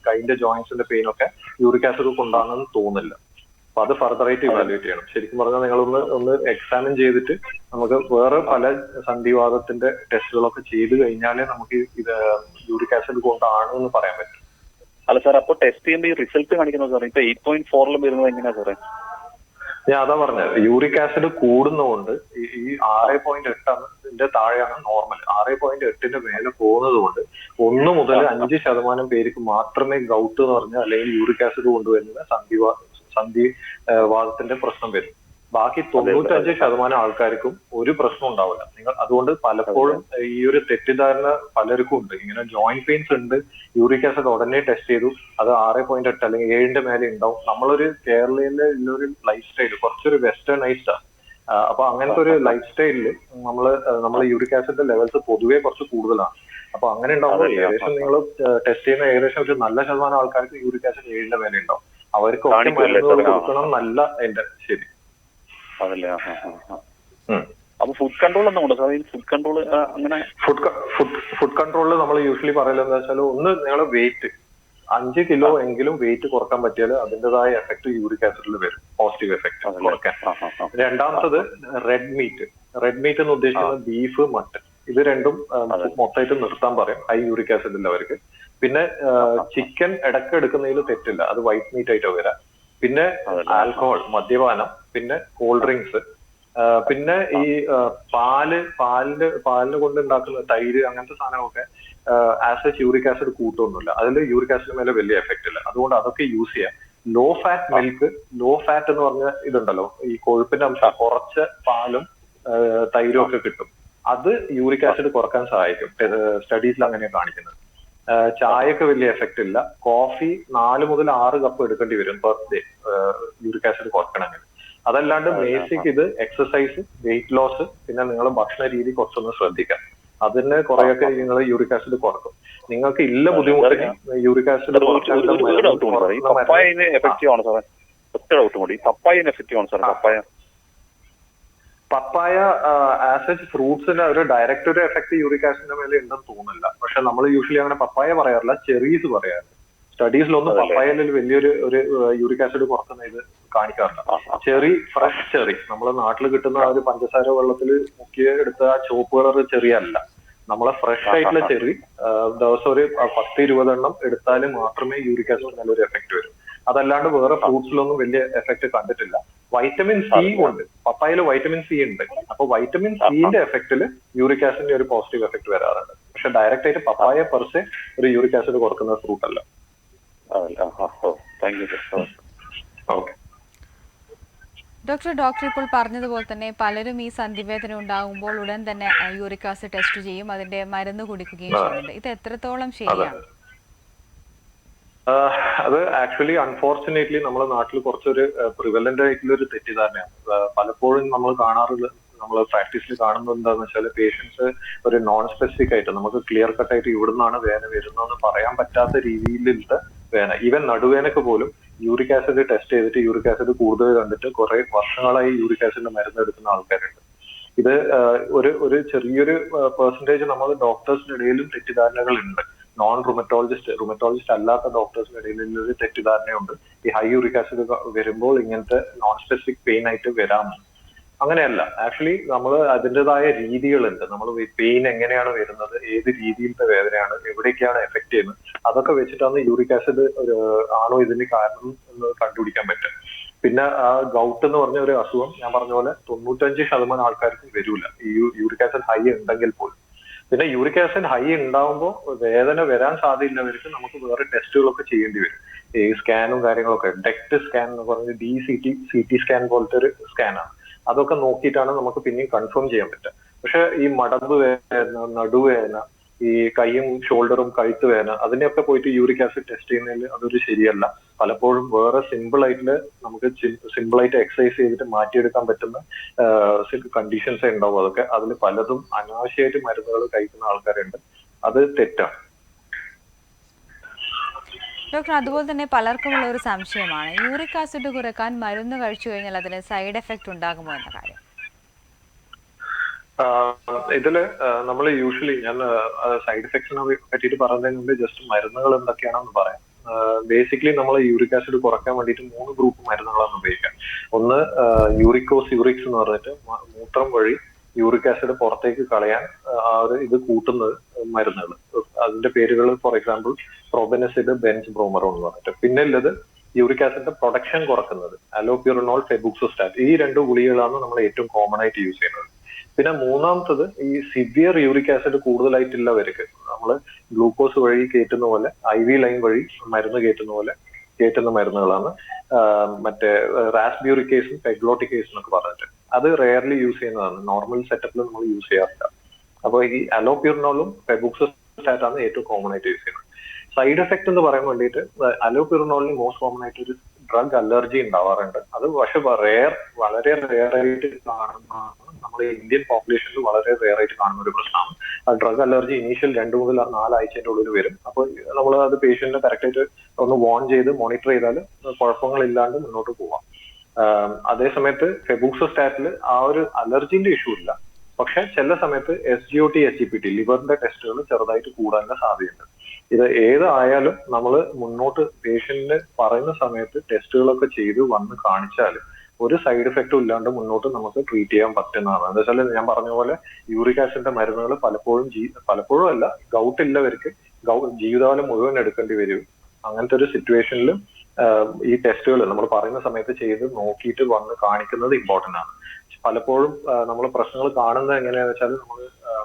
B: കൈന്റെ ജോയിന്റ്സിന്റെ പെയിനും ഒക്കെ യൂറിക് ആസിഡ് കൊണ്ടാണെന്ന് തോന്നില്ല അപ്പൊ അത് ഫർദറായിട്ട് ഇവാലുവേറ്റ് ചെയ്യണം. ശരിക്കും പറഞ്ഞാൽ നിങ്ങളൊന്ന് ഒന്ന് എക്സാമിൻ ചെയ്തിട്ട് നമുക്ക് വേറെ പല സന്ധിവാദത്തിന്റെ ടെസ്റ്റുകളൊക്കെ ചെയ്ത് കഴിഞ്ഞാലേ നമുക്ക് ഇത് യൂറിക് ആസിഡ് കൊണ്ടാണ് എന്ന് പറയാൻ പറ്റും.
D: അല്ല സാർ അപ്പൊ ടെസ്റ്റ് ചെയ്യുമ്പോൾ ഈ റിസൾട്ട് കാണിക്കുന്നത് സാർ ഇപ്പൊ എയ്റ്റ് പോയിന്റ് ഫോറിലും വരുന്നത് എങ്ങനെയാ സാറേ?
B: ഞാൻ അതാ പറഞ്ഞത് യൂറിക് ആസിഡ് കൂടുന്നതുകൊണ്ട് ഈ- ആറ് പോയിന്റ് എട്ടിന്റെ താഴെയാണ് നോർമൽ ആറ് പോയിന്റ് എട്ടിന്റെ മേലെ പോകുന്നത് കൊണ്ട് ഒന്ന് മുതൽ അഞ്ച് ശതമാനം പേർക്ക് മാത്രമേ ഗൗട്ട് എന്ന് പറഞ്ഞ അല്ലെങ്കിൽ യൂറിക് ആസിഡ് കൊണ്ടുവരുന്ന സന്ധിവാ സന്ധി വാദത്തിന്റെ പ്രശ്നം വരും. ബാക്കി തൊണ്ണൂറ്റഞ്ച് ശതമാനം ആൾക്കാർക്കും ഒരു പ്രശ്നം ഉണ്ടാവില്ല. നിങ്ങൾ അതുകൊണ്ട് പലപ്പോഴും ഈ ഒരു തെറ്റിദ്ധാരണ പലർക്കും ഉണ്ട്. ഇങ്ങനെ ജോയിന്റ് പെയിൻസ് ഉണ്ട്. യൂറിക് ആസിഡ് ഉടനെ ടെസ്റ്റ് ചെയ്തു. അത് ആറ് പോയിന്റ് എട്ട് അല്ലെങ്കിൽ ഏഴിന്റെ മേലെ ഉണ്ടാവും. നമ്മളൊരു കേരളയിലെ ഉള്ളൊരു ലൈഫ് സ്റ്റൈൽ കുറച്ചൊരു വെസ്റ്റേണൈസ്ഡ് ആണ് അപ്പൊ അങ്ങനത്തെ ഒരു ലൈഫ് സ്റ്റൈലിൽ നമ്മൾ നമ്മൾ യൂറിക് ആസിഡിന്റെ ലെവൽസ് പൊതുവെ കുറച്ച് കൂടുതലാണ്. അപ്പൊ അങ്ങനെ ഉണ്ടാവുമ്പോൾ ഏകദേശം നിങ്ങൾ ടെസ്റ്റ് ചെയ്യുന്ന ഏകദേശം ഒരു നല്ല ശതമാനം ആൾക്കാർക്ക് യൂറിക് ആസിഡ് ഏഴിന്റെ മേലെ ഉണ്ടാവും. അവർക്ക്. കൊടുക്കണം നല്ല എന്റെ ശരി.
D: അതല്ലേ. അപ്പൊ ഫുഡ് കൺട്രോൾ ഒന്നും ഉണ്ടോ? സാർ ഈ ഫുഡ് കൺട്രോൾ അങ്ങനെ
B: ഫുഡ് ഫുഡ് കൺട്രോളിൽ നമ്മൾ യൂഷ്വലി പറയലെന്ന് വെച്ചാൽ ഒന്ന് നിങ്ങൾ വെയിറ്റ് അഞ്ച് കിലോ എങ്കിലും വെയിറ്റ് കുറയ്ക്കാൻ പറ്റിയാൽ അതിന്റെതായ എഫക്ട് യൂറിക് ആസിഡിൽ വരും. പോസിറ്റീവ് എഫക്ട് കുറയ്ക്കാൻ. രണ്ടാമത്തത് റെഡ് മീറ്റ് റെഡ് മീറ്റ് എന്ന് ഉദ്ദേശിക്കുന്നത് ബീഫ് മട്ടൺ ഇത് രണ്ടും. മൊത്തമായിട്ട് നിർത്താൻ പറയും. ഹൈ യൂറിക് ആസിഡ് ഉള്ളവർക്ക് പിന്നെ ചിക്കൻ ഇടയ്ക്ക് എടുക്കുന്നതിൽ തെറ്റില്ല. അത് വൈറ്റ് മീറ്റ് ആയിട്ടോ വരാം. പിന്നെ ആൽക്കഹോൾ മദ്യപാനം. പിന്നെ കൂൾ ഡ്രിങ്ക്സ് പിന്നെ ഈ പാൽ പാലിന്റെ പാലിന് കൊണ്ട് ഉണ്ടാക്കുന്ന തൈര് അങ്ങനത്തെ സാധനമൊക്കെ ആസ് എച്ച് യൂറിക് ആസിഡ് കൂട്ടൊന്നുമില്ല. അതിൽ യൂറിക് ആസിഡ് മേലെ വലിയ എഫക്റ്റ് ഇല്ല. അതുകൊണ്ട് അതൊക്കെ യൂസ് ചെയ്യാം. Low fat milk low fat എന്ന് പറഞ്ഞ ഇതുണ്ടല്ലോ. ഈ കൊഴുപ്പിന്റെ അംശം കുറച്ച് പാലും തൈരും ഒക്കെ കിട്ടും. അത് യൂറിക് ആസിഡ് കുറയ്ക്കാൻ സഹായിക്കും. സ്റ്റഡീസിൽ അങ്ങനെയാണ് കാണിക്കുന്നത്. ചായക്ക് വലിയ എഫക്റ്റ് ഇല്ല. കോഫി നാല് മുതൽ ആറ് കപ്പ് എടുക്കേണ്ടി വരും പെർ ഡേ യൂറിക് ആസിഡ് കുറക്കണമെങ്കിൽ. അതല്ലാണ്ട് ബേസിക് ഇത് എക്സസൈസ് വെയിറ്റ് ലോസ് പിന്നെ നിങ്ങൾ ഭക്ഷണ രീതി കുറച്ചൊന്ന് ശ്രദ്ധിക്കാം അതിന് കുറെയൊക്കെ നിങ്ങൾ യൂറിക് ആസിഡ് കുറക്കും. നിങ്ങൾക്ക് ഇല്ല ബുദ്ധിമുട്ട് യൂറിക് ആസിഡ്
D: ഒറ്റ ഡൗട്ട് കൂടി. പപ്പായ എഫക്റ്റീവ് ആണോ സാറേ? പപ്പായ?
B: പപ്പായ ആസ് എച്ച് ഫ്രൂട്ട്സിന് ഒരു ഡയറക്റ്റ് ഒരു എഫക്ട് യൂറിക് ആസിഡിന്റെ മേലെ ഉണ്ടെന്ന് തോന്നുന്നില്ല. പക്ഷെ നമ്മൾ യൂഷ്വലി അങ്ങനെ പപ്പായ പറയാറില്ല ചെറീസ് പറയാറുണ്ട്. സ്റ്റഡീസിലൊന്നും
D: അതല്ലേ?
B: പപ്പായയിൽ വലിയൊരു ഒരു യൂറിക് ആസിഡ് പുറത്തുനിന്ന് ഇത് കാണിക്കാറില്ല. Cherry fresh cherry. നമ്മളെ നാട്ടിൽ കിട്ടുന്ന ആ ഒരു പഞ്ചസാര വെള്ളത്തിൽ മുക്കി എടുത്ത ആ ചുവപ്പ് കളർ ചെറി അല്ല നമ്മളെ ഫ്രഷ് ആയിട്ടുള്ള. ചെറി ദിവസം ഒരു പത്ത് ഇരുപതെണ്ണം എടുത്താൽ മാത്രമേ യൂറിക് ആസിഡ് നല്ലൊരു എഫക്ട് വരും. അതല്ലാണ്ട് വേറെ ഫ്രൂട്ട്സിലൊന്നും വലിയ എഫക്ട് കണ്ടിട്ടില്ല. വൈറ്റമിൻ സി ഉണ്ട്. പപ്പായയിൽ വൈറ്റമിൻ സി ഉണ്ട്. അപ്പൊ വൈറ്റമിൻ സിന്റെ എഫക്റ്റിൽ യൂറിക് ആസിഡിന്റെ ഒരു പോസിറ്റീവ് എഫക്ട് വരാറുണ്ട്. പക്ഷെ ഡയറക്റ്റ് ആയിട്ട് പപ്പായ പെർസെ ഒരു യൂറിക് ആസിഡ് കുറക്കുന്ന ഫ്രൂട്ട് അല്ല.
D: അതല്ലേ ആ, ആ, ഓ thank you sir
B: okay.
A: Doctor doctor ഇപ്പോൾ പറഞ്ഞതുപോലെ തന്നെ പലരും ഈ സന്ധിവേദന ഉണ്ടാകുമ്പോൾ ഉടൻ തന്നെ യൂറിക് ആസിഡ് ടെസ്റ്റ് ചെയ്യും അതിന്റെ മരുന്ന് കുടിക്കുകയും. ചെയ്യുന്നുണ്ട്. ഇത് എത്രത്തോളം ശരിയാണ്?
B: അത്. ആക്ച്വലി അൺഫോർച്ചുനേറ്റ്ലി നമ്മുടെ നാട്ടിൽ കുറച്ചൊരു പ്രിവലന്റ് ആയിട്ടുള്ള ഒരു തെറ്റിദ്ധാരണയാണ്. പലപ്പോഴും നമ്മൾ കാണാറുള്ള നമ്മൾ പ്രാക്ടീസിൽ കാണുന്നത് എന്താണെന്ന് വെച്ചാൽ പേഷ്യൻസ് ഒരു നോൺ സ്പെസിഫിക് ആയിട്ട് നമുക്ക് ക്ലിയർ കട്ട് ആയിട്ട് ഇവിടുന്നാണ് വേദന വരുന്നതെന്ന് പറയാൻ പറ്റാത്ത രീതിയിലുള്ള വേദന ഈവൻ നടുവേനക്ക് പോലും യൂറിക് ആസിഡ് ടെസ്റ്റ് ചെയ്തിട്ട് യൂറിക് ആസിഡ് കൂടുതൽ കണ്ടിട്ട് കുറെ വർഷങ്ങളായി യൂറിക് ആസിഡിന്റെ മരുന്ന് എടുക്കുന്ന ആൾക്കാരുണ്ട്. ഇത് ഒരു ഒരു ചെറിയൊരു പെർസെന്റേജ് നമ്മൾ ഡോക്ടേഴ്സിന്റെ ഇടയിലും തെറ്റിദ്ധാരണകൾ ഉണ്ട് നോൺ റുമറ്റോളജിസ്റ്റ് റുമറ്റോളജിസ്റ്റ് അല്ലാത്ത ഡോക്ടേഴ്സിന്റെ ഇടയിൽ ഒരു തെറ്റിദ്ധാരണയുണ്ട്. ഈ ഹൈ യൂറിക് ആസിഡ് വരുമ്പോൾ ഇങ്ങനത്തെ നോൺ സ്പെസിഫിക് പെയിൻ ആയിട്ട് വരാമെന്ന് അങ്ങനെയല്ല. ആക്ച്വലി നമ്മൾ അതിന്റെതായ രീതികളുണ്ട്. നമ്മൾ പെയിൻ എങ്ങനെയാണ് വരുന്നത്? ഏത് രീതിയിലത്തെ വേദനയാണ്? എവിടേക്കാണ് എഫക്ട് ചെയ്യുന്നത്? അതൊക്കെ വെച്ചിട്ടാണ് യൂറിക് ആസിഡ് ഒരു ആണോ ഇതിന് കാരണം എന്ന് കണ്ടുപിടിക്കാൻ പറ്റും പിന്നെ ആ ഗൗട്ട് എന്ന് പറഞ്ഞ ഒരു അസുഖം ഞാൻ പറഞ്ഞ പോലെ തൊണ്ണൂറ്റഞ്ച് ശതമാനം ആൾക്കാർക്ക് വരില്ല ഈ യൂറിക് ആസിഡ് ഹൈ ഉണ്ടെങ്കിൽ പോലും. പിന്നെ യൂറിക് ആസിഡ് ഹൈ ഉണ്ടാവുമ്പോൾ വേദന വരാൻ സാധ്യതയുള്ളവർക്ക് നമുക്ക് വേറെ ടെസ്റ്റുകളൊക്കെ ചെയ്യേണ്ടി വരും. ഈ സ്കാനും കാര്യങ്ങളൊക്കെ. ഡെക്ട് സ്കാൻ എന്ന് പറഞ്ഞ D C T C T scan പോലത്തെ ഒരു സ്കാനാണ് അതൊക്കെ നോക്കിയിട്ടാണ് നമുക്ക് പിന്നെയും കൺഫേം ചെയ്യാൻ പറ്റുക. പക്ഷെ ഈ മടമ്പ് വേദന നടുവേദന ഈ കൈയും ഷോൾഡറും കഴുത്ത് വേദന അതിനെയൊക്കെ പോയിട്ട് യൂറിക് ആസിഡ് ടെസ്റ്റ് ചെയ്യുന്നതിൽ അതൊരു ശരിയല്ല. പലപ്പോഴും വേറെ സിമ്പിൾ ആയിട്ട് നമുക്ക് സിമ്പിൾ ആയിട്ട് എക്സസൈസ് ചെയ്തിട്ട് മാറ്റിയെടുക്കാൻ പറ്റുന്ന കണ്ടീഷൻസ് ഉണ്ടാവും. അതൊക്കെ അതിൽ പലതും അനാവശ്യമായിട്ട് മരുന്നുകൾ കഴിക്കുന്ന ആൾക്കാരുണ്ട്. അത് തെറ്റാണ്.
A: ഡോക്ടർ അതുപോലെ തന്നെ പലർക്കുമുള്ള ഒരു സംശയമാണ്. യൂറിക് ആസിഡ് കുറയ്ക്കാൻ മരുന്ന് കഴിച്ചു കഴിഞ്ഞാൽ അതിന് സൈഡ് എഫക്റ്റ് ഉണ്ടാകുമോ എന്ന കാര്യം?
B: ഇതിൽ നമ്മൾ യൂഷ്വലി ഞാൻ സൈഡ് എഫക്ട്സിനെ പറ്റിയിട്ട് പറഞ്ഞതിന് മുമ്പ് ജസ്റ്റ് മരുന്നുകൾ എന്തൊക്കെയാണെന്ന് പറയാം. ബേസിക്കലി നമ്മൾ യൂറിക് ആസിഡ് കുറയ്ക്കാൻ വേണ്ടിയിട്ട് മൂന്ന് ഗ്രൂപ്പ് മരുന്നുകളാണ് ഉപയോഗിക്കുക. ഒന്ന് യൂറിക്കോസ് യൂറിക്സ് എന്ന് പറഞ്ഞിട്ട് മൂത്രം വഴി യൂറിക് ആസിഡ് പുറത്തേക്ക് കളയാൻ ആ ഒരു ഇത് കൂട്ടുന്നത് മരുന്നുകൾ അതിന്റെ പേരുകൾ for example probenecid benzbromarone എന്ന് പറഞ്ഞിട്ട്. പിന്നെ ഉള്ളത് യൂറിക് ആസിഡിന്റെ പ്രൊഡക്ഷൻ കുറക്കുന്നത് അലോപ്യൂറിനോൾ ഫെബുക്സോസ്റ്റാറ്റ് ഈ രണ്ട് ഗുളികളാണ് നമ്മൾ ഏറ്റവും കോമൺ ആയിട്ട് യൂസ് ചെയ്യുന്നത്. പിന്നെ മൂന്നാമത്തത് ഈ സിവിയർ യൂറിക് ആസിഡ് കൂടുതലായിട്ടുള്ളവർക്ക് നമ്മൾ ഗ്ലൂക്കോസ് വഴി കയറ്റുന്ന പോലെ ഐ വി ലൈൻ വഴി മരുന്ന് കയറ്റുന്ന പോലെ കയറ്റുന്ന മരുന്നുകളാണ്. മറ്റേ റാസ്ബ്യൂറി കേസും റാസ്ബ്യൂറിക്കേസും പെഗ്ലോട്ടിക്കേസും എന്നൊക്കെ പറഞ്ഞിട്ട്. അത് റെയർലി യൂസ് ചെയ്യുന്നതാണ്. നോർമൽ സെറ്റപ്പിൽ നമ്മൾ യൂസ് ചെയ്യാറില്ല. അപ്പോൾ ഈ അലോപ്യൂറിനോളും പെബുക്സോസ്റ്റാറ്റാണ് ഏറ്റവും കോമൺ ആയിട്ട് യൂസ് ചെയ്യുന്നത്. സൈഡ് എഫക്ട് എന്ന് പറയാൻ വേണ്ടിയിട്ട് അലോപ്യൂറിനോളിന് മോസ്റ്റ് കോമൺ ആയിട്ട് ഒരു ഡ്രഗ് അലർജി ഉണ്ടാവാറുണ്ട്. അത് പക്ഷെ റെയർ വളരെ റെയർ ആയിട്ട് കാണുന്നതാണ് നമ്മുടെ ഇന്ത്യൻ പോപ്പുലേഷനിൽ വളരെ റെയർ ആയിട്ട് കാണുന്ന ഒരു പ്രശ്നമാണ്. ആ ഡ്രഗ് അലർജി ഇനീഷ്യൽ രണ്ട് മുതൽ നാലാഴ്ചയുടെ ഉള്ളിൽ വരും. അപ്പോൾ നമ്മൾ അത് പേഷ്യന്റിനെ കറക്റ്റായിട്ട് ഒന്ന് വാൺ ചെയ്ത് മോണിറ്റർ ചെയ്താൽ കുഴപ്പങ്ങളില്ലാണ്ട് മുന്നോട്ട് പോവാം. അതേസമയത്ത് അതേ സമയത്ത് ഫെബുക്സോസ്റ്റാറ്റിൽ ആ ഒരു അലർജിന്റെ ഇഷ്യൂ ഇല്ല. പക്ഷെ ചില സമയത്ത് S G O T S E P T ലിവറിന്റെ ടെസ്റ്റുകൾ ചെറുതായിട്ട് കൂടാനുള്ള സാധ്യതയുണ്ട്. ഇത് ഏതായാലും നമ്മൾ മുന്നോട്ട് പേഷ്യന്റിന് പറയുന്ന സമയത്ത് ടെസ്റ്റുകളൊക്കെ ചെയ്ത് വന്ന് കാണിച്ചാൽ ഒരു സൈഡ് എഫക്റ്റും ഇല്ലാണ്ട് മുന്നോട്ട് നമുക്ക് ട്രീറ്റ് ചെയ്യാൻ പറ്റുന്നതാണ്. എന്താ വെച്ചാൽ ഞാൻ പറഞ്ഞ പോലെ യൂറിക് ആസിഡിന്റെ മരുന്നുകൾ പലപ്പോഴും പലപ്പോഴും അല്ല ഗൗട്ട് ഉള്ളവർക്ക് ഗൗ ജീവിതകാലം മുഴുവൻ എടുക്കേണ്ടി വരും. അങ്ങനത്തെ ഒരു സിറ്റുവേഷനിൽ ഈ ടെസ്റ്റുകൾ നമ്മൾ പറയുന്ന സമയത്ത് ചെയ്ത് നോക്കിയിട്ട് വന്ന് കാണിക്കുന്നത് ഇമ്പോർട്ടന്റ് ആണ്. പലപ്പോഴും നമ്മൾ പ്രശ്നങ്ങൾ കാണുന്നത് എങ്ങനെയാണെന്ന് വെച്ചാൽ നമ്മൾ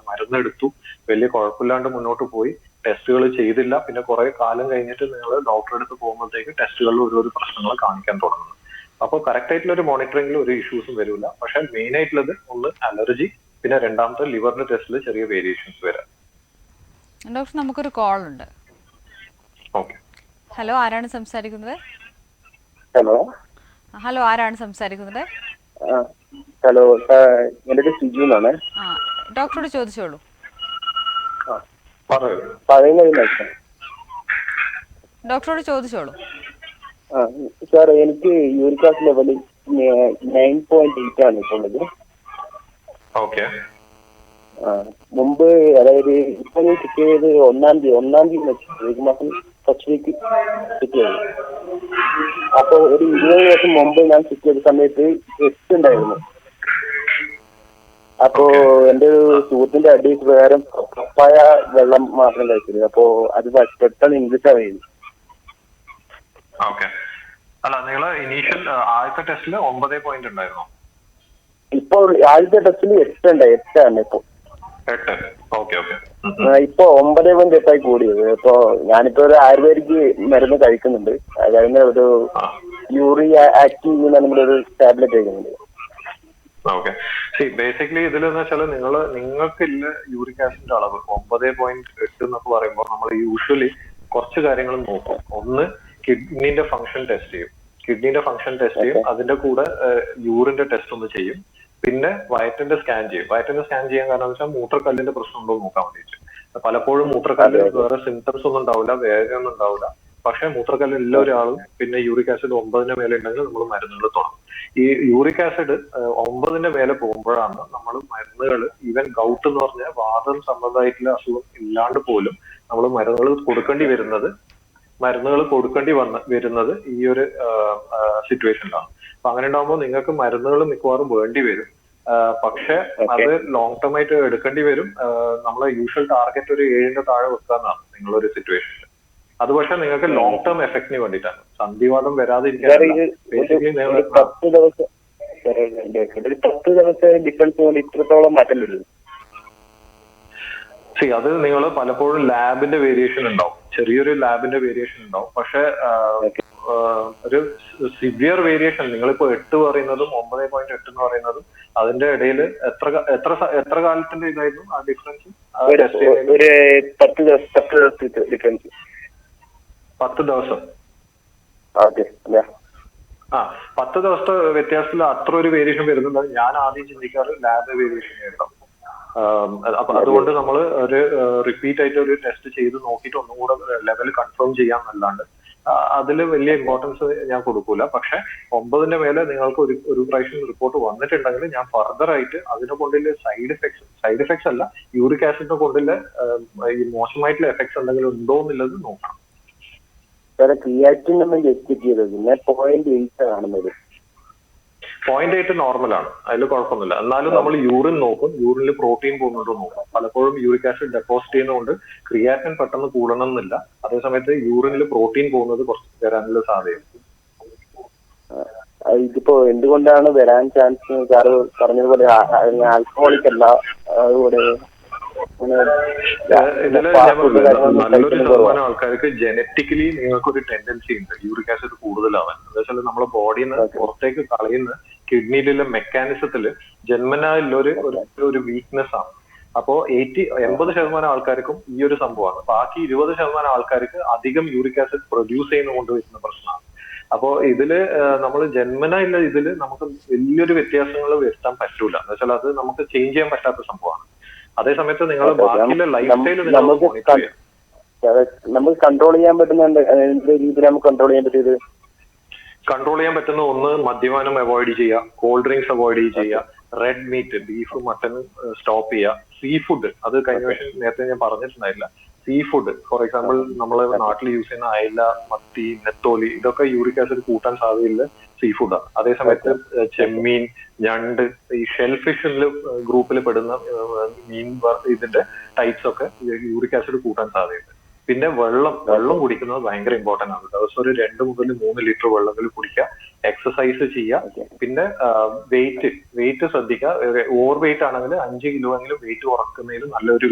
B: മരുന്നെടുത്തു. വലിയ കുഴപ്പമില്ലാണ്ട് മുന്നോട്ട് പോയി. ടെസ്റ്റുകൾ ചെയ്തില്ല. പിന്നെ കുറെ കാലം കഴിഞ്ഞിട്ട് നിങ്ങൾ ഡോക്ടറെ അടുത്ത് പോകുമ്പോഴത്തേക്ക് ടെസ്റ്റുകളിൽ ഓരോരോ പ്രശ്നങ്ങൾ കാണിക്കാൻ തുടങ്ങുന്നു. അപ്പോൾ കറക്റ്റ് ആയിട്ടുള്ള ഒരു മോണിറ്ററിംഗിൽ ഒരു ഇഷ്യൂസും വരില്ല പക്ഷെ മെയിൻ ആയിട്ടുള്ളത് ഒന്ന് അലർജി പിന്നെ രണ്ടാമത്തെ ലിവറിന്റെ ടെസ്റ്റിൽ ചെറിയ വേരിയേഷൻസ് വരാം.
A: ഡോക്ടർ നമുക്കൊരു കോൾ ഉണ്ട്.
B: ഓക്കെ.
A: ഹലോ ആരാണ് സംസാരിക്കുന്നത്?
E: ഹലോ.
A: ഹലോ ആരാണ് സംസാരിക്കുന്നത്?
E: ഹലോ പേര് സിജു എന്നാണ്.
A: ആ ഡോക്ടറോട് ചോദിച്ചോളൂ. ഡോക്ടറോട് ചോദിച്ചോളൂ.
E: സാർ എനിക്ക് uric acid level nine point eight ആണ് ഇപ്പോൾ ഉള്ളത്.
B: ഓക്കെ.
E: മുമ്പ് അതായത് ഇപ്പൊ ഞാൻ ചെക്ക് ചെയ്തത് ഒന്നാം തീയതി ഒന്നാം തീയതി വെച്ചു മാസം ഫസ്റ്റ് വീക്ക് ചെക്ക് ചെയ്തത് അപ്പൊ ഒരു ഇരുപത് ദിവസം മുമ്പ് ഞാൻ ചെക്ക് ചെയ്ത സമയത്ത് എട്ട് ഉണ്ടായിരുന്നു. അപ്പോ എന്റെ ഒരു സുഹൃത്തിന്റെ അടി പ്രകാരം പപ്പായ വെള്ളം മാത്രം കഴിച്ചത് അപ്പോ അത് പെട്ടെന്ന് ഇംഗ്ലീഷ് ആവുകയായിരുന്നു
B: ഓക്കെ. അല്ല നിങ്ങൾ ഇനീഷ്യൽ ആദ്യത്തെ ടെസ്റ്റിൽ ഒമ്പത് പോയിന്റ് ഉണ്ടായിരുന്നു?
E: ഇപ്പൊ ആദ്യത്തെ ടെസ്റ്റിൽ എട്ടുണ്ട് എട്ടാണ് ഇപ്പൊ.
B: എട്ട്. Okay okay.
E: ഇപ്പൊ ഒമ്പത് പോയിന്റ് എട്ടായി കൂടിയത് ഇപ്പൊ ഞാനിപ്പോ ഒരു ആയുർവേദിക്ക് മരുന്ന് കഴിക്കുന്നുണ്ട്. അതായത് ഒരു യൂറി ആക്റ്റീവ് നമ്മുടെ ഒരു ടാബ്ലറ്റ് കഴിക്കുന്നുണ്ട്.
B: ഓക്കെ. സി ബേസിക്കലി എന്ന് വെച്ചാൽ നിങ്ങൾ നിങ്ങൾക്കില്ല യൂറിക് ആസിഡിന്റെ അളവ്. ഒമ്പത് പോയിന്റ് എട്ട് എന്നൊക്കെ പറയുമ്പോൾ നമ്മൾ യൂഷ്വലി കുറച്ച് കാര്യങ്ങൾ നോക്കും. ഒന്ന് കിഡ്നിന്റെ ഫങ്ഷൻ ടെസ്റ്റ് ചെയ്യും. കിഡ്നിന്റെ ഫംഗ്ഷൻ ടെസ്റ്റ് ചെയ്യും. അതിന്റെ കൂടെ യൂറിന്റെ ടെസ്റ്റ് ഒന്ന് ചെയ്യും. പിന്നെ വയറ്റിന്റെ സ്കാൻ ചെയ്യും. വയറ്റിന്റെ സ്കാൻ ചെയ്യാൻ കാരണം വെച്ചാൽ മൂത്രക്കല്ലിന്റെ പ്രശ്നം ഉണ്ടോ നോക്കാൻ വേണ്ടിയിട്ട്. പലപ്പോഴും മൂത്രക്കല്ല് വേറെ സിംറ്റംസ് ഒന്നും ഉണ്ടാവില്ല വേദന ഒന്നും ഉണ്ടാവില്ല. പക്ഷേ മൂത്രക്കല്ല് എല്ലാ ഒരാളും പിന്നെ യൂറിക് ആസിഡ് ഒമ്പതിന്റെ മേലെ ഉണ്ടെങ്കിൽ നമ്മൾ മരുന്നുകൾ തുടങ്ങും. ഈ യൂറിക് ആസിഡ് ഒമ്പതിന്റെ മേലെ പോകുമ്പോഴാണ് നമ്മൾ മരുന്നുകൾ ഈവൻ ഗൗട്ട് എന്ന് പറഞ്ഞ വാദം സംബന്ധമായിട്ടുള്ള അസുഖം ഇല്ലാണ്ട് പോലും നമ്മൾ മരുന്നുകൾ കൊടുക്കേണ്ടി വരുന്നത് മരുന്നുകൾ കൊടുക്കേണ്ടി വന്ന് വരുന്നത് ഈ ഒരു സിറ്റുവേഷനിലാണ് അപ്പൊ അങ്ങനെ ഉണ്ടാകുമ്പോൾ നിങ്ങൾക്ക് മരുന്നുകൾ മിക്കവാറും വേണ്ടി വരും. പക്ഷെ അത് ലോങ് ടേം ആയിട്ട് എടുക്കേണ്ടി വരും. നമ്മളെ യൂഷ്വൽ ടാർഗറ്റ് ഒരു ഏഴിന്റെ താഴെ വെക്കുക എന്നാണ് നിങ്ങളൊരു സിറ്റുവേഷനിൽ അത് പക്ഷെ നിങ്ങൾക്ക് ലോങ് ടേം എഫക്റ്റിന് വേണ്ടിയിട്ടാണ്. സന്ധിവാദം
E: വരാതെ
B: ഇരിക്കാൻ
E: ഇത്
B: ബേസിക്കലി
E: ഒരു
B: നിങ്ങൾ
E: ഒരു പത്ത് ദിവസം വേറെ ഒരു idea ഉണ്ട്. ഒരു പത്ത് ദിവസം ഡിഫറൻസ് കൊണ്ട് ഇത്രത്തോളം മാറ്റം
B: സി അത് നിങ്ങൾ പലപ്പോഴും ലാബിന്റെ വേരിയേഷൻ ഉണ്ടാവും. ചെറിയൊരു ലാബിന്റെ വേരിയേഷൻ ഉണ്ടാവും. പക്ഷെ ഒരു സിവിയർ വേരിയേഷൻ നിങ്ങളിപ്പോ എട്ട് പറയുന്നതും ഒമ്പത് പോയിന്റ് എട്ട് എന്ന് പറയുന്നതും അതിന്റെ ഇടയിൽ എത്ര എത്ര എത്ര കാലത്തിന്റെ ഇതായിരുന്നു ആ ഡിഫറൻസ്
E: ഒരു പത്ത് ദിവസം പത്ത് ദിവസത്തെ ഡിഫറൻസ്
B: പത്ത് ദിവസം. ആ പത്ത് ദിവസത്തെ വ്യത്യാസത്തിൽ അത്ര ഒരു വേരിയേഷൻ വരുന്നുണ്ട്. ഞാൻ ആദ്യം ചിന്തിക്കാറ് ലാബ് വേരിയേഷൻ ആയിരുന്നു. അപ്പൊ അതുകൊണ്ട് നമ്മൾ ഒരു റിപ്പീറ്റ് ആയിട്ട് ഒരു ടെസ്റ്റ് ചെയ്ത് നോക്കിയിട്ട് ഒന്നും കൂടെ ലെവൽ കൺഫേം ചെയ്യാന്നല്ലാണ്ട് അതിൽ വലിയ ഇമ്പോർട്ടൻസ് ഞാൻ കൊടുക്കൂല. പക്ഷെ ഒമ്പതിന്റെ മേലെ നിങ്ങൾക്ക് ഒരു ഒരു പ്രാവശ്യം റിപ്പോർട്ട് വന്നിട്ടുണ്ടെങ്കിൽ ഞാൻ ഫർദർ ആയിട്ട് അതിനെ കൊണ്ടുള്ള സൈഡ് എഫക്ട്സ് സൈഡ് എഫക്ട്സ് അല്ല യൂറിക് ആസിഡിനെ കൊണ്ടുള്ള ഈ മോശമായിട്ടുള്ള എഫക്ട്സ് എന്തെങ്കിലും ഉണ്ടോ എന്നുള്ളത് നോക്കണം.
E: ക്രിയാറ്റിൻ നമ്മൾ ചെയ്തത് പിന്നെ പോയിന്റ് എയ്റ്റ് കാണുന്നത്
B: പോയിന്റ് എയ്റ്റ് നോർമലാണ് ആണ്. അതിൽ കുഴപ്പമൊന്നുമില്ല. എന്നാലും നമ്മൾ യൂറിൻ നോക്കും. യൂറിനിൽ പ്രോട്ടീൻ പോകുന്നുണ്ടോ നോക്കും. പലപ്പോഴും യൂറിക് ആസിഡ് ഡെപ്പോസിറ്റ് ചെയ്യുന്നതുകൊണ്ട് ക്രിയാറ്റിൻ പെട്ടെന്ന് കൂടണം എന്നില്ല അതേസമയത്ത് യൂറിനിൽ പ്രോട്ടീൻ പോകുന്നത് കുറച്ച് വരാനുള്ള സാധ്യതയുണ്ട്.
E: ഇതിപ്പോ എന്തുകൊണ്ടാണ് വരാൻ ചാൻസ് സാറ് പറഞ്ഞതുപോലെ ആൽക്കഹോളിക് അല്ല അതുപോലെ ഇതിൽ
B: നല്ലൊരു ശതമാനം ആൾക്കാർക്ക് ജനറ്റിക്കലി നിങ്ങൾക്ക് ഒരു ടെൻഡൻസി ഉണ്ട് യൂറിക് ആസിഡ് കൂടുതലാവാൻ എന്താ വെച്ചാൽ നമ്മുടെ ബോഡിയിൽ നിന്ന് പുറത്തേക്ക് കളയുന്ന കിഡ്നിയിലുള്ള മെക്കാനിസത്തിൽ ജന്മനായുള്ള ഒരു ഒരു- വീക്ക്നെസ് ആണ്. അപ്പോ എയ്റ്റി എൺപത് ശതമാനം ആൾക്കാർക്കും ഈ ഒരു സംഭവമാണ്. ബാക്കി ഇരുപത് ശതമാനം ആൾക്കാർക്ക് അധികം യൂറിക് ആസിഡ് പ്രൊഡ്യൂസ് ചെയ്യുന്ന കൊണ്ടുവരുന്ന പ്രശ്നമാണ്. അപ്പോ ഇതിൽ നമ്മൾ ജന്മന ഉള്ള ഇതിൽ നമുക്ക് വലിയൊരു വ്യത്യാസങ്ങൾ വരുത്താൻ പറ്റൂല. എന്ന് വെച്ചാൽ അത് നമുക്ക് ചേഞ്ച് ചെയ്യാൻ പറ്റാത്ത സംഭവമാണ്. അതേസമയത്ത് നിങ്ങൾ ബാക്കിയുള്ള ലൈഫ് സ്റ്റൈൽ നിങ്ങൾ
E: നമുക്ക് കൺട്രോൾ ചെയ്യാൻ പറ്റുന്ന രീതിയിൽ നമുക്ക് കൺട്രോൾ ചെയ്യാൻ പറ്റിയത്?
B: കൺട്രോൾ ചെയ്യാൻ പറ്റുന്ന ഒന്ന് മദ്യപാനം അവോയ്ഡ് ചെയ്യുക കോൾഡ് ഡ്രിങ്ക്സ് അവോയ്ഡ് ചെയ്യുക red meat beef mutton stop ചെയ്യുക. സീ ഫുഡ് അത് കഴിഞ്ഞ നേരത്തെ ഞാൻ പറഞ്ഞിട്ടുണ്ടായില്ല. സീ ഫുഡ് ഫോർ എക്സാമ്പിൾ നമ്മൾ നാട്ടിൽ യൂസ് ചെയ്യുന്ന അയല മത്തി നെത്തോലി ഇതൊക്കെ യൂറിക് ആസിഡ് കൂട്ടാൻ സാധ്യതയില്ല സീ ഫുഡാണ് അതേസമയത്ത് ചെമ്മീൻ ഞണ്ട് ഈ ഷെൽ ഫിഷിൽ ഗ്രൂപ്പിൽ പെടുന്ന മീൻ ഇതിന്റെ ടൈപ്സ് ഒക്കെ യൂറിക് ആസിഡ് കൂട്ടാൻ സാധ്യതയുണ്ട്. പിന്നെ വെള്ളം വെള്ളം കുടിക്കുന്നത് ഭയങ്കര ഇമ്പോർട്ടന്റ് ആണ്. ദിവസം ഒരു രണ്ട് മുതൽ മൂന്ന് ലിറ്റർ വെള്ളത്തിൽ കുടിക്കുക എക്സസൈസ് ചെയ്യുക. പിന്നെ വെയിറ്റ് വെയിറ്റ് ശ്രദ്ധിക്കുക. ഓവർ വെയിറ്റ് ആണെങ്കിൽ അഞ്ച് കിലോ എങ്കിലും വെയിറ്റ് കുറക്കുന്നതിൽ നല്ലൊരു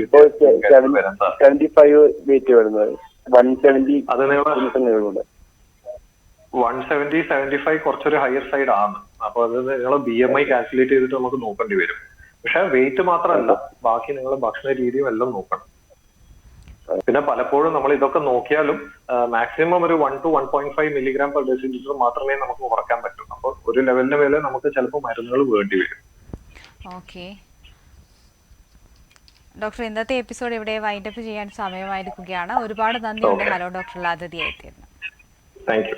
B: അത് നിങ്ങൾ വൺ സെവന്റി സെവന്റി ഫൈവ് കുറച്ചൊരു ഹയർ സൈഡ് ആണ്. അപ്പൊ അത് നിങ്ങൾ ബി എം ഐ കാൽക്കുലേറ്റ് ചെയ്തിട്ട് നമുക്ക് നോക്കേണ്ടി വരും. പക്ഷെ വെയിറ്റ് മാത്രമല്ല ബാക്കി നിങ്ങൾ ഭക്ഷണ രീതിയും എല്ലാം നോക്കണം. പിന്നെ പലപ്പോഴും നമ്മൾ ഇതൊക്കെ നോക്കിയാലും മാക്സിമം ഒരു one two one point five milligram per decilitre മാത്രമേ നമുക്ക് കുറയ്ക്കാൻ പറ്റൂ. അപ്പൊ ഒരു ലെവലിന് മേലെ നമുക്ക് ചിലപ്പോൾ മരുന്നുകൾ വേണ്ടി വരും.
A: ഓക്കെ ഡോക്ടർ ഇന്നത്തെ എപ്പിസോഡ് ഇവിടെ വൈൻഡ് അപ്പ് ചെയ്യാൻ സമയമായിരിക്കുകയാണ്. ഒരുപാട് നന്ദിയുണ്ട് ഹലോ ഡോക്ടർ അതിഥിയായിത്തീരുന്നു
B: താങ്ക് യു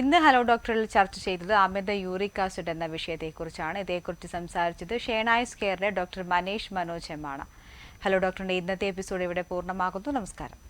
A: ഇന്ന് ഹലോ ഡോക്ടറിൽ ചർച്ച ചെയ്തത് അമിത യൂറിക് ആസിഡ് എന്ന വിഷയത്തെക്കുറിച്ചാണ്. ഇതേക്കുറിച്ച് സംസാരിച്ചത് ഷേണായ്സ് കെയറിലെ ഡോക്ടർ മനേഷ് മനോജ് എം ആണ്. ഹലോ ഡോക്ടറിന്റെ ഇന്നത്തെ എപ്പിസോഡ് ഇവിടെ പൂർണമാകുന്നു. നമസ്കാരം.